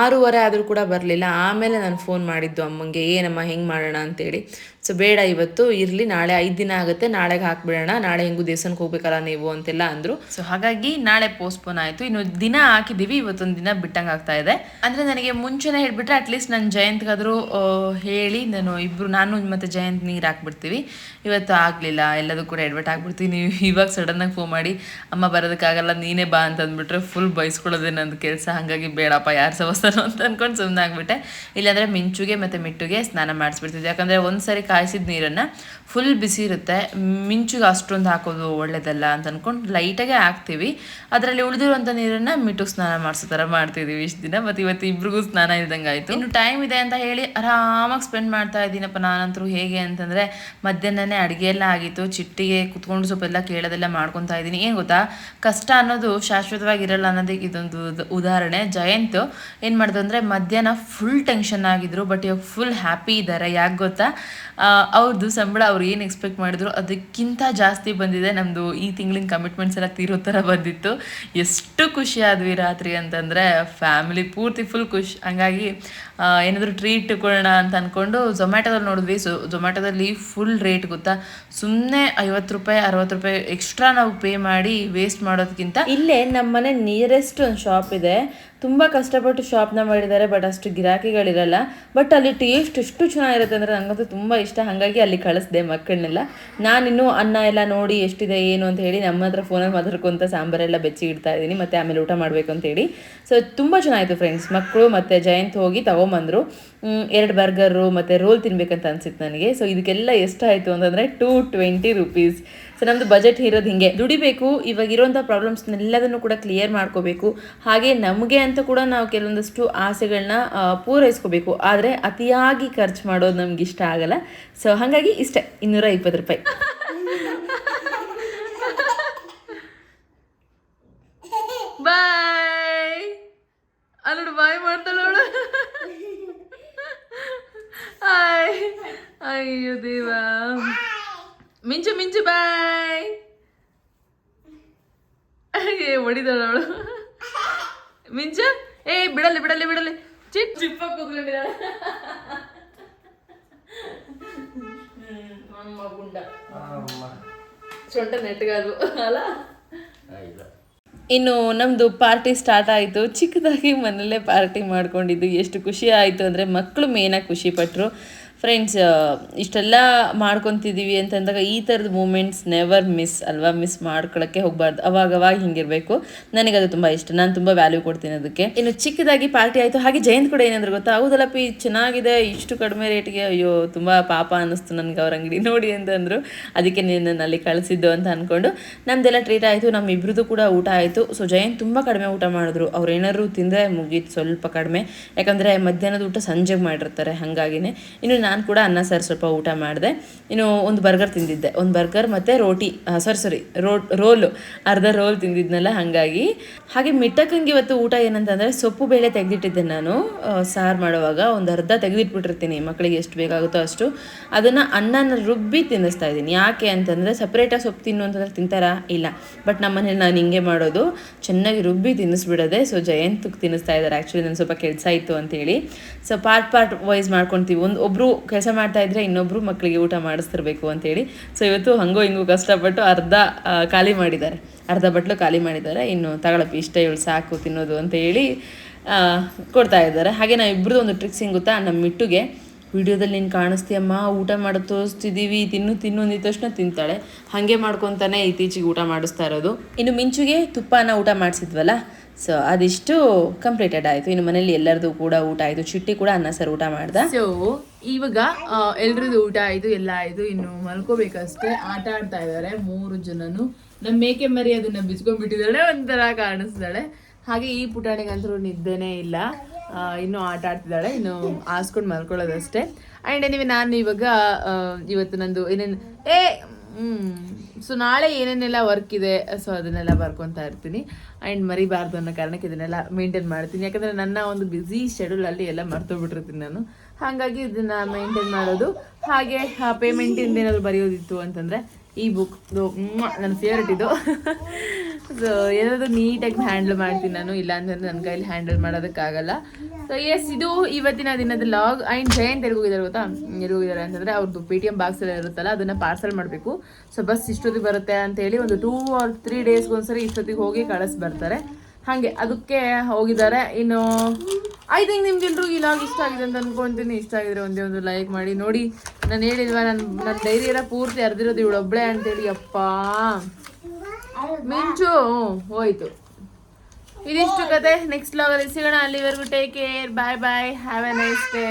ಆರೂವರೆ ಆದರೂ ಕೂಡ ಬರಲಿಲ್ಲ. ಆಮೇಲೆ ನಾನು ಫೋನ್ ಮಾಡಿದ್ದು ಅಮ್ಮಂಗೆ, ಏನಮ್ಮ, ಹೆಂಗೆ ಮಾಡೋಣ? ಅಂತೇಳಿ. ಸೊ ಬೇಡ ಇವತ್ತು, ಇರಲಿ, ನಾಳೆ ಐದು ದಿನ ಆಗುತ್ತೆ, ನಾಳೆಗೆ ಹಾಕ್ಬಿಡೋಣ. ನಾಳೆ ಹೆಂಗೂ ದೇವಸ್ಥಾನಕ್ಕೆ ಹೋಗ್ಬೇಕಲ್ಲ ನೀವು ಅಂತೆಲ್ಲ ಅಂದರು. ಸೊ ಹಾಗಾಗಿ ನಾಳೆ ಪೋಸ್ಟ್ಪೋನ್ ಆಯಿತು. ಇನ್ನು ದಿನ ಹಾಕಿದ್ದೀವಿ, ಇವತ್ತೊಂದು ದಿನ ಬಿಟ್ಟಂಗೆ ಆಗ್ತಾ ಇದೆ. ಅಂದರೆ ನನಗೆ ಮುಂಚೆನೇ ಹೇಳಿಬಿಟ್ರೆ ಅಟ್ಲೀಸ್ಟ್ ನನ್ನ ಜಯಂತ್ಗಾದರೂ ಹೇಳಿ ನಾನು ಇಬ್ಬರು ನಾನು ಮತ್ತು ಜಯಂತ್ ನೀರು ಹಾಕ್ಬಿಡ್ತೀವಿ. ಇವತ್ತು ಆಗಲಿಲ್ಲ, ಎಲ್ಲದೂ ಕೂಡ ಎಡ್ವರ್ಟ್ ಆಗ್ಬಿಡ್ತೀವಿ ನೀವು ಇವಾಗ ಸಡನ್ನಾಗಿ ಫೋನ್ ಮಾಡಿ, ಅಮ್ಮ, ಬರೋದಕ್ಕಾಗಲ್ಲ, ನೀನೇ ಬಾ ಅಂತ ಅಂದ್ಬಿಟ್ರೆ ಫುಲ್ ಬಯಸ್ಕೊಳ್ಳೋದೇ ನಂದು ಕೆಲಸ, ಹಾಗಾಗಿ ಬೇಡಪ್ಪ, ಯಾರು ಸವಸ್ತಾನೋ ಅಂತ ಅಂದ್ಕೊಂಡು ಸುಮ್ಮನೆ ಆಗ್ಬಿಟ್ಟೆ. ಇಲ್ಲಾಂದರೆ ಮಿಂಚುಗೆ ಮತ್ತು ಮಿಟ್ಟುಗೆ ಸ್ನಾನ ಮಾಡಿಸ್ಬಿಡ್ತಿದ್ದೆ. ಯಾಕಂದರೆ ಒಂದು ಸಾರಿ ಕಾಯಿಸಿದ ನೀರನ್ನು ಫುಲ್ ಬಿಸಿ ಇರುತ್ತೆ. ಮಿಂಚಿಗೆ ಅಷ್ಟೊಂದು ಹಾಕೋದು ಒಳ್ಳೇದಲ್ಲ ಅಂತ ಅಂದ್ಕೊಂಡು ಲೈಟಾಗೆ ಹಾಕ್ತೀವಿ. ಅದರಲ್ಲಿ ಉಳಿದಿರುವಂಥ ನೀರನ್ನು ಮಿಟ್ಟು ಸ್ನಾನ ಮಾಡಿಸೋ ಥರ ಮಾಡ್ತಿದ್ದೀವಿ ಇಷ್ಟು ದಿನ, ಮತ್ತು ಇವತ್ತು ಇಬ್ರಿಗೂ ಸ್ನಾನ ಇದ್ದಂಗೆ ಆಯಿತು. ಇನ್ನು ಟೈಮ್ ಇದೆ ಅಂತ ಹೇಳಿ ಆರಾಮಾಗಿ ಸ್ಪೆಂಡ್ ಮಾಡ್ತಾ ಇದ್ದೀನಪ್ಪ ನಾನಂತರೂ ಹೇಗೆ ಅಂತಂದರೆ ಮಧ್ಯಾಹ್ನನೇ ಅಡುಗೆ ಎಲ್ಲ ಆಗಿತ್ತು. ಚಿಟ್ಟಿಗೆ ಕುತ್ಕೊಂಡು ಸ್ವಲ್ಪ ಎಲ್ಲ ಕೇಳೋದೆಲ್ಲ ಮಾಡ್ಕೊತಾ ಇದ್ದೀನಿ. ಏನು ಗೊತ್ತಾ? ಕಷ್ಟ ಅನ್ನೋದು ಶಾಶ್ವತವಾಗಿರಲ್ಲ ಅನ್ನೋದಕ್ಕೆ ಇದೊಂದು ಉದ- ಉದಾಹರಣೆ. ಜಯಂತ್ ಏನು ಮಾಡಿದ್ರು ಅಂದರೆ ಮಧ್ಯಾಹ್ನ ಫುಲ್ ಟೆನ್ಷನ್ ಆಗಿದ್ರು ಬಟ್ ಇವಾಗ ಫುಲ್ ಹ್ಯಾಪಿ ಇದ್ದಾರೆ ಯಾಕೆ ಗೊತ್ತಾ? ಅವ್ರದ್ದು ಸಂಬಳ ಏನು ಎಕ್ಸ್ಪೆಕ್ಟ್ ಮಾಡಿದ್ರು ಅದಕ್ಕಿಂತ ಜಾಸ್ತಿ ಬಂದಿದೆ. ನಮ್ಮದು ಈ ತಿಂಗಳಿನ ಕಮಿಟ್ಮೆಂಟ್ಸ್ ಎಲ್ಲ ತೀರೋ ಥರ ಬಂದಿತ್ತು. ಎಷ್ಟು ಖುಷಿ ಆದ್ವಿ ರಾತ್ರಿ ಅಂತಂದರೆ ಫ್ಯಾಮಿಲಿ ಪೂರ್ತಿ ಫುಲ್ ಖುಷಿ. ಹಂಗಾಗಿ ಏನಾದರೂ ಟ್ರೀಟ್ ಕೊಡೋಣ ಅಂತ ಅಂದ್ಕೊಂಡು ಝೊಮ್ಯಾಟೋದಲ್ಲಿ ನೋಡಿದ್ವಿ. ಸೊ ಝೊಮ್ಯಾಟೋದಲ್ಲಿ ಫುಲ್ ರೇಟ್ ಗೊತ್ತಾ? ಸುಮ್ಮನೆ ಐವತ್ತು ರೂಪಾಯಿ, ಅರವತ್ತು ರೂಪಾಯಿ ಎಕ್ಸ್ಟ್ರಾ ನಾವು ಪೇ ಮಾಡಿ ವೇಸ್ಟ್ ಮಾಡೋದಕ್ಕಿಂತ ಇಲ್ಲೇ ನಮ್ಮ ಮನೆ ನಿಯರೆಸ್ಟ್ ಒಂದು ಶಾಪ್ ಇದೆ. ತುಂಬ ಕಷ್ಟಪಟ್ಟು ಶಾಪ್ನ ಮಾಡಿದ್ದಾರೆ ಬಟ್ ಅಷ್ಟು ಗಿರಾಕಿಗಳಿರಲ್ಲ. ಬಟ್ ಅಲ್ಲಿ ಟೇಸ್ಟ್ ಎಷ್ಟು ಚೆನ್ನಾಗಿರುತ್ತೆ ಅಂದರೆ ನನಗಂತೂ ತುಂಬ ಇಷ್ಟ. ಹಾಗಾಗಿ ಅಲ್ಲಿ ಕಳಿಸ್ದೆ ಮಕ್ಕಳನ್ನೆಲ್ಲ. ನಾನಿನ್ನೂ ಅನ್ನ ಎಲ್ಲ ನೋಡಿ ಎಷ್ಟಿದೆ, ಏನು ಅಂತ ಹೇಳಿ ನಮ್ಮ ಹತ್ರ ಫೋನಲ್ಲಿ ಮಾತಾಡ್ಕೊಂತ ಸಾಂಬಾರೆಲ್ಲ ಬೆಚ್ಚಿ ಇಡ್ತಾ ಇದ್ದೀನಿ. ಮತ್ತು ಆಮೇಲೆ ಊಟ ಮಾಡಬೇಕು ಅಂತೇಳಿ ಸೊ ತುಂಬ ಚೆನ್ನಾಗಿತ್ತು ಫ್ರೆಂಡ್ಸ್ ಮಕ್ಕಳು ಮತ್ತು ಜಯಂತ್ ಹೋಗಿ ತೊಗೊಂಬಂದರು ಎರಡು ಬರ್ಗರು ಮತ್ತು ರೋಲ್ ತಿನ್ಬೇಕಂತ ಅನ್ಸಿತ್ತು ನನಗೆ. ಸೊ ಇದಕ್ಕೆಲ್ಲ ಎಷ್ಟಾಯಿತು ಅಂತಂದರೆ ಟೂ ಟ್ವೆಂಟಿ ರುಪೀಸ್ ಸೊ ನಮ್ಮದು ಬಜೆಟ್ ಇರೋದು ಹಿಂಗೆ. ದುಡಿಬೇಕು, ಇವಾಗ ಇರೋಂಥ ಪ್ರಾಬ್ಲಮ್ಸ್ನೆಲ್ಲದನ್ನು ಕೂಡ ಕ್ಲಿಯರ್ ಮಾಡ್ಕೋಬೇಕು. ಹಾಗೆ ನಮಗೆ ಅಂತ ಕೂಡ ನಾವು ಕೆಲವೊಂದಷ್ಟು ಆಸೆಗಳನ್ನ ಪೂರೈಸ್ಕೋಬೇಕು. ಆದರೆ ಅತಿಯಾಗಿ ಖರ್ಚು ಮಾಡೋದು ನಮ್ಗೆ ಇಷ್ಟ ಆಗಲ್ಲ. ಸೊ ಹಾಗಾಗಿ ಇಷ್ಟೇ, ಇನ್ನೂರ ಇಪ್ಪತ್ತು ರೂಪಾಯಿ. ಬಾಯ್ ಅಲ್ಲೋಡು ಬಾಯ್ ಮಾಡ್ತಾಳೋಳು ಹಾಯ್ ಅಯ್ಯೋ ದೇವ ಮಿಂಚು ಮಿಂಚು ಬಾಯ್ ಏ ಹೊಡಿದಾಳ ಅವಳು ಮಿಂಚು ಏ ಬಿಡಲ್ಲಿ ಬಿಡಲ್ಲಿ ಬಿಡಲ್ಲಿ ಚಿಟ್ ಚಿಪ್ಪ ಕೂತ್ಕೊಂಡಿದ್ದಾಳೆ ಅಮ್ಮ ಗುಂಡ ಸೊಂಟ ನೆಟ್ಟಗಾದು ಅಲ್ಲ ಇಲ್ಲ ಇನ್ನು ನಮ್ಮದು ಪಾರ್ಟಿ ಸ್ಟಾರ್ಟ್ ಆಯಿತು. ಚಿಕ್ಕದಾಗಿ ಮನೆಯಲ್ಲೇ ಪಾರ್ಟಿ ಮಾಡ್ಕೊಂಡಿದ್ದು. ಎಷ್ಟು ಖುಷಿ ಆಯಿತು ಅಂದರೆ ಮಕ್ಕಳು ಮೇನಾಗಿ ಖುಷಿ ಪಟ್ಟರು ಫ್ರೆಂಡ್ಸ್ ಇಷ್ಟೆಲ್ಲ ಮಾಡ್ಕೊತಿದ್ದೀವಿ ಅಂತಂದಾಗ ಈ ಥರದ ಮೂಮೆಂಟ್ಸ್ ನೆವರ್ ಮಿಸ್ ಅಲ್ವಾ? ಮಿಸ್ ಮಾಡ್ಕೊಳ್ಳೋಕ್ಕೆ ಹೋಗಬಾರ್ದು. ಅವಾಗವಾಗ ಹಿಂಗಿರಬೇಕು. ಹಿಂಗಿರಬೇಕು ನನಗದು ತುಂಬ ಇಷ್ಟ. ನಾನು ತುಂಬ ವ್ಯಾಲ್ಯೂ ಕೊಡ್ತೀನಿ ಅದಕ್ಕೆ ಇನ್ನು ಚಿಕ್ಕದಾಗಿ ಪಾರ್ಟಿ ಆಯಿತು. ಹಾಗೆ ಜಯಂತ್ ಕೂಡ ಏನಂದ್ರೆ ಗೊತ್ತಾ? ಹೌದಲ್ಲ ಪಿ, ಚೆನ್ನಾಗಿದೆ. ಇಷ್ಟು ಕಡಿಮೆ ರೇಟ್ಗೆ ಅಯ್ಯೋ, ತುಂಬ ಪಾಪ ಅನ್ನಿಸ್ತು ನನಗೆ ಅವ್ರ ಅಂಗಡಿ ನೋಡಿ ಅಂತಂದರು ಅದಕ್ಕೆ ನಿನ್ನನ್ನು ಅಲ್ಲಿ ಕಳಿಸಿದ್ದು ಅಂತ ಅಂದ್ಕೊಂಡು ನಮ್ದೆಲ್ಲ ಟ್ರೀಟ್ ಆಯಿತು. ನಮ್ಮಿಬ್ರದ್ದು ಕೂಡ ಊಟ ಆಯಿತು. ಸೊ ಜಯಂತ್ ತುಂಬ ಕಡಿಮೆ ಊಟ ಮಾಡಿದ್ರು. ಅವ್ರು ಏನಾದ್ರು ತಿಂದರೆ ಮುಗೀತು ಸ್ವಲ್ಪ ಕಡಿಮೆ. ಯಾಕಂದರೆ ಮಧ್ಯಾಹ್ನದ ಊಟ ಸಂಜೆಗೆ ಮಾಡಿರ್ತಾರೆ. ಹಾಗಾಗಿನೇ. ಇನ್ನು ನಾನು ಕೂಡ ಅನ್ನ, ಸಾರು ಸ್ವಲ್ಪ ಊಟ ಮಾಡಿದೆ. ಇನ್ನು ಒಂದು ಬರ್ಗರ್ ತಿಂದಿದ್ದೆ. ಒಂದು ಬರ್ಗರ್ ಮತ್ತು ರೋಟಿ ಸಾರಿ ಸಾರಿ, ರೋ, ರೋಲು, ಅರ್ಧ ರೋಲ್ ತಿಂದಿದ್ನಲ್ಲ, ಹಾಗಾಗಿ. ಹಾಗೆ ಮಿಟ್ಟಕ್ಕಂಗೆ ಇವತ್ತು ಊಟ ಏನಂತಂದರೆ ಸೊಪ್ಪು ಬೇಳೆ ತೆಗೆದಿಟ್ಟಿದ್ದೆ ನಾನು. ಸಾರು ಮಾಡುವಾಗ ಒಂದು ಅರ್ಧ ತೆಗೆದಿಟ್ಬಿಟ್ಟಿರ್ತೀನಿ. ಮಕ್ಕಳಿಗೆ ಎಷ್ಟು ಬೇಕಾಗುತ್ತೋ ಅಷ್ಟು. ಅದನ್ನು ಅನ್ನನ ರುಬ್ಬಿ ತಿನ್ನಿಸ್ತಾ ಇದ್ದೀನಿ. ಯಾಕೆ ಅಂತಂದರೆ ಸಪ್ರೇಟಾಗಿ ಸೊಪ್ಪು ತಿನ್ನು ಅಂತಂದ್ರೆ ತಿಂತಾರಾ? ಇಲ್ಲ. ಬಟ್ ನಮ್ಮ ಮನೇಲಿ ನಾನು ಹಿಂಗೆ ಮಾಡೋದು. ಚೆನ್ನಾಗಿ ರುಬ್ಬಿ ತಿನ್ನಿಸ್ಬಿಡದೆ. ಸೊ ಜಯಂತಕ್ಕೆ ತಿನ್ನಿಸ್ತಾ ಇದ್ದಾರೆ ಆ್ಯಕ್ಚುಲಿ ನಾನು ಸ್ವಲ್ಪ ಕೆಲಸ ಇತ್ತು ಅಂತೇಳಿ. ಸೊ, ಪಾರ್ಟ್ ಪಾರ್ಟ್ ವೈಸ್ ಮಾಡ್ಕೊತೀವಿ. ಒಂದು ಒಬ್ಬರು ಕೆಲಸ ಮಾಡ್ತಾ ಇದ್ರೆ ಇನ್ನೊಬ್ರು ಮಕ್ಕಳಿಗೆ ಊಟ ಮಾಡಿಸ್ತಿರ್ಬೇಕು ಅಂತೇಳಿ ಸೊ ಇವತ್ತು ಹಂಗೋ ಹಿಂಗೋ ಕಷ್ಟಪಟ್ಟು ಅರ್ಧ ಖಾಲಿ ಮಾಡಿದ್ದಾರೆ. ಅರ್ಧ ಬಟ್ಲು ಖಾಲಿ ಮಾಡಿದ್ದಾರೆ. ಇನ್ನು ತಗಳಪ್ಪ, ಇಷ್ಟ ಇವಳು ಸಾಕು, ತಿನ್ನೋದು ಅಂತ ಹೇಳಿ ಕೊಡ್ತಾ ಇದ್ದಾರೆ. ಹಾಗೆ ನಾವು ಇಬ್ಬರದ್ದು ಒಂದು ಟ್ರಿಕ್ಸ್ ಹಿಂಗೆ ಗೊತ್ತಾ? ನಮ್ಮ ಮಿಟ್ಟುಗೆ, ವಿಡಿಯೋದಲ್ಲಿ ನೀನು ಕಾಣಿಸ್ತೀಯಮ್ಮ, ಊಟ ಮಾಡಿ ತೋರಿಸ್ತಿದ್ದೀವಿ ತಿನ್ನು ತಿನ್ನು ಅಂದಿದ ತಕ್ಷಣ ತಿಂತಾಳೆ. ಹಾಗೆ ಮಾಡ್ಕೊತಾನೆ ಇತ್ತೀಚೆಗೆ ಊಟ ಮಾಡಿಸ್ತಾ ಇರೋದು. ಇನ್ನು ಮಿಂಚುಗೆ ತುಪ್ಪನ ಊಟ ಮಾಡಿಸಿದ್ವಲ್ಲ ಸೊ ಅದಿಷ್ಟು ಕಂಪ್ಲೀಟೆಡ್ ಆಯಿತು. ಇನ್ನು ಮನೇಲಿ ಎಲ್ಲರದು ಕೂಡ ಊಟ ಆಯಿತು. ಚಿಟ್ಟಿ ಕೂಡ ಅನ್ನ, ಸರ್ ಊಟ ಮಾಡ್ದ. ಸೊ ಇವಾಗ ಎಲ್ರದ್ದು ಊಟ ಆಯ್ತು, ಎಲ್ಲ ಆಯ್ತು. ಇನ್ನು ಮಲ್ಕೋಬೇಕಷ್ಟೇ. ಆಟ ಆಡ್ತಾ ಇದ್ದಾರೆ ಮೂರು ಜನನು. ನಮ್ಮ ಮೇಕೆ ಮರಿ ಅದನ್ನ ಬಿಚ್ಕೊಂಡ್ಬಿಟ್ಟಿದ್ದಾಳೆ, ಒಂಥರ ಕಾಣಿಸ್ತಾಳೆ. ಹಾಗೆ ಈ ಪುಟಾಣಿಗಂತೂ ನಿದ್ದೆನೇ ಇಲ್ಲ. ಇನ್ನು ಆಟ ಆಡ್ತಿದ್ದಾಳೆ. ಇನ್ನು ಹಾಸ್ಕೊಂಡು ಮಲ್ಕೊಳ್ಳೋದಷ್ಟೇ. ಆ್ಯಂಡ್ ನೀವು ನಾನು ಇವಾಗ ಇವತ್ತು ನಂದು ಏನೇನು ಏ ಹ್ಮ್. ಸೊ ನಾಳೆ ಏನೇನೆಲ್ಲ ವರ್ಕ್ ಇದೆ ಸೊ ಅದನ್ನೆಲ್ಲ ಬರ್ಕೊತಾ ಇರ್ತೀನಿ. ಆ್ಯಂಡ್ ಮರಿಬಾರ್ದು ಅನ್ನೋ ಕಾರಣಕ್ಕೆ ಇದನ್ನೆಲ್ಲ ಮೇಂಟೈನ್ ಮಾಡ್ತೀನಿ. ಯಾಕಂದರೆ ನನ್ನ ಒಂದು ಬ್ಯುಸಿ ಶೆಡ್ಯೂಲಲ್ಲಿ ಎಲ್ಲ ಮರ್ತೋಗ್ಬಿಟ್ಟಿರ್ತೀನಿ ನಾನು. ಹಾಗಾಗಿ ಇದನ್ನ ಮೇಂಟೈನ್ ಮಾಡೋದು. ಹಾಗೆ ಪೇಮೆಂಟಿಂದ ಏನಾದ್ರು ಬರೆಯೋದಿತ್ತು ಅಂತಂದರೆ ಈ ಬುಕ್ ನನ್ನ ಫೇವ್ರೆಟ್ ಇದು. ಸೊ ಏನಾದರೂ ನೀಟಾಗಿ ಹ್ಯಾಂಡಲ್ ಮಾಡ್ತೀನಿ ನಾನು ಇಲ್ಲ ಅಂತಂದ್ರೆ ನನ್ನ ಕೈಲಿ ಹ್ಯಾಂಡಲ್ ಮಾಡೋದಕ್ಕಾಗಲ್ಲ. ಸೊ ಎಸ್ ಇದು ಇವತ್ತಿನ ದಿನದ ಲಾಗ್ ಆ್ಯಂಡ್ ಜಯಂತ್ ಎಲ್ಲಿ ಹೋಗಿದ್ದಾರೆ ಗೊತ್ತಾ? ಎಲ್ಲಿ ಹೋಗಿದ್ದಾರೆ ಅಂತಂದರೆ ಅವ್ರದ್ದು ಪಿ ಟಿ ಎಂ ಬಾಕ್ಸ್ ಎಲ್ಲ ಇರುತ್ತಲ್ಲ, ಅದನ್ನು ಪಾರ್ಸಲ್ ಮಾಡಬೇಕು. ಸೊ ಬಸ್ ಇಷ್ಟೊತ್ತಿಗೆ ಬರುತ್ತೆ ಅಂತೇಳಿ ಒಂದು ಟೂ ಆರ್ ತ್ರೀ ಡೇಸ್ಗೆ ಒಂದ್ಸರಿ ಇಷ್ಟೊತ್ತಿಗೆ ಹೋಗಿ ಕಳಿಸಿ ಬರ್ತಾರೆ. ಹಾಗೆ, ಅದಕ್ಕೆ ಹೋಗಿದ್ದಾರೆ. ಇನ್ನು ಐ ಥಿಂಕ್ ನಿಮ್ಗೆಲ್ರಿಗೂ ಈ ಲಾಗ್ ಇಷ್ಟ ಆಗಿದೆ ಅಂತ ಅಂದ್ಕೊಂತೀನಿ ಇಷ್ಟ ಆಗಿದ್ರೆ ಒಂದೇ ಒಂದು ಲೈಕ್ ಮಾಡಿ. ನೋಡಿ, ನಾನು ಹೇಳಿಲ್ವಾ ನನ್ನ ನನ್ನ ಎಲ್ಲ ಪೂರ್ತಿ ಅರ್ದಿರೋದು ಇವಳೊಬ್ಳೆ ಅಂತೇಳಿ. ಅಪ್ಪ. ಮಿಂಚು. ಹೋಯ್ತು. ಇದಿಷ್ಟು ಕತೆ. ನೆಕ್ಸ್ಟ್ ಲಾಗಲ್ಲಿ ಸಿಗೋಣ. ಅಲ್ಲಿವರೆಗೂ take care bye bye have a nice day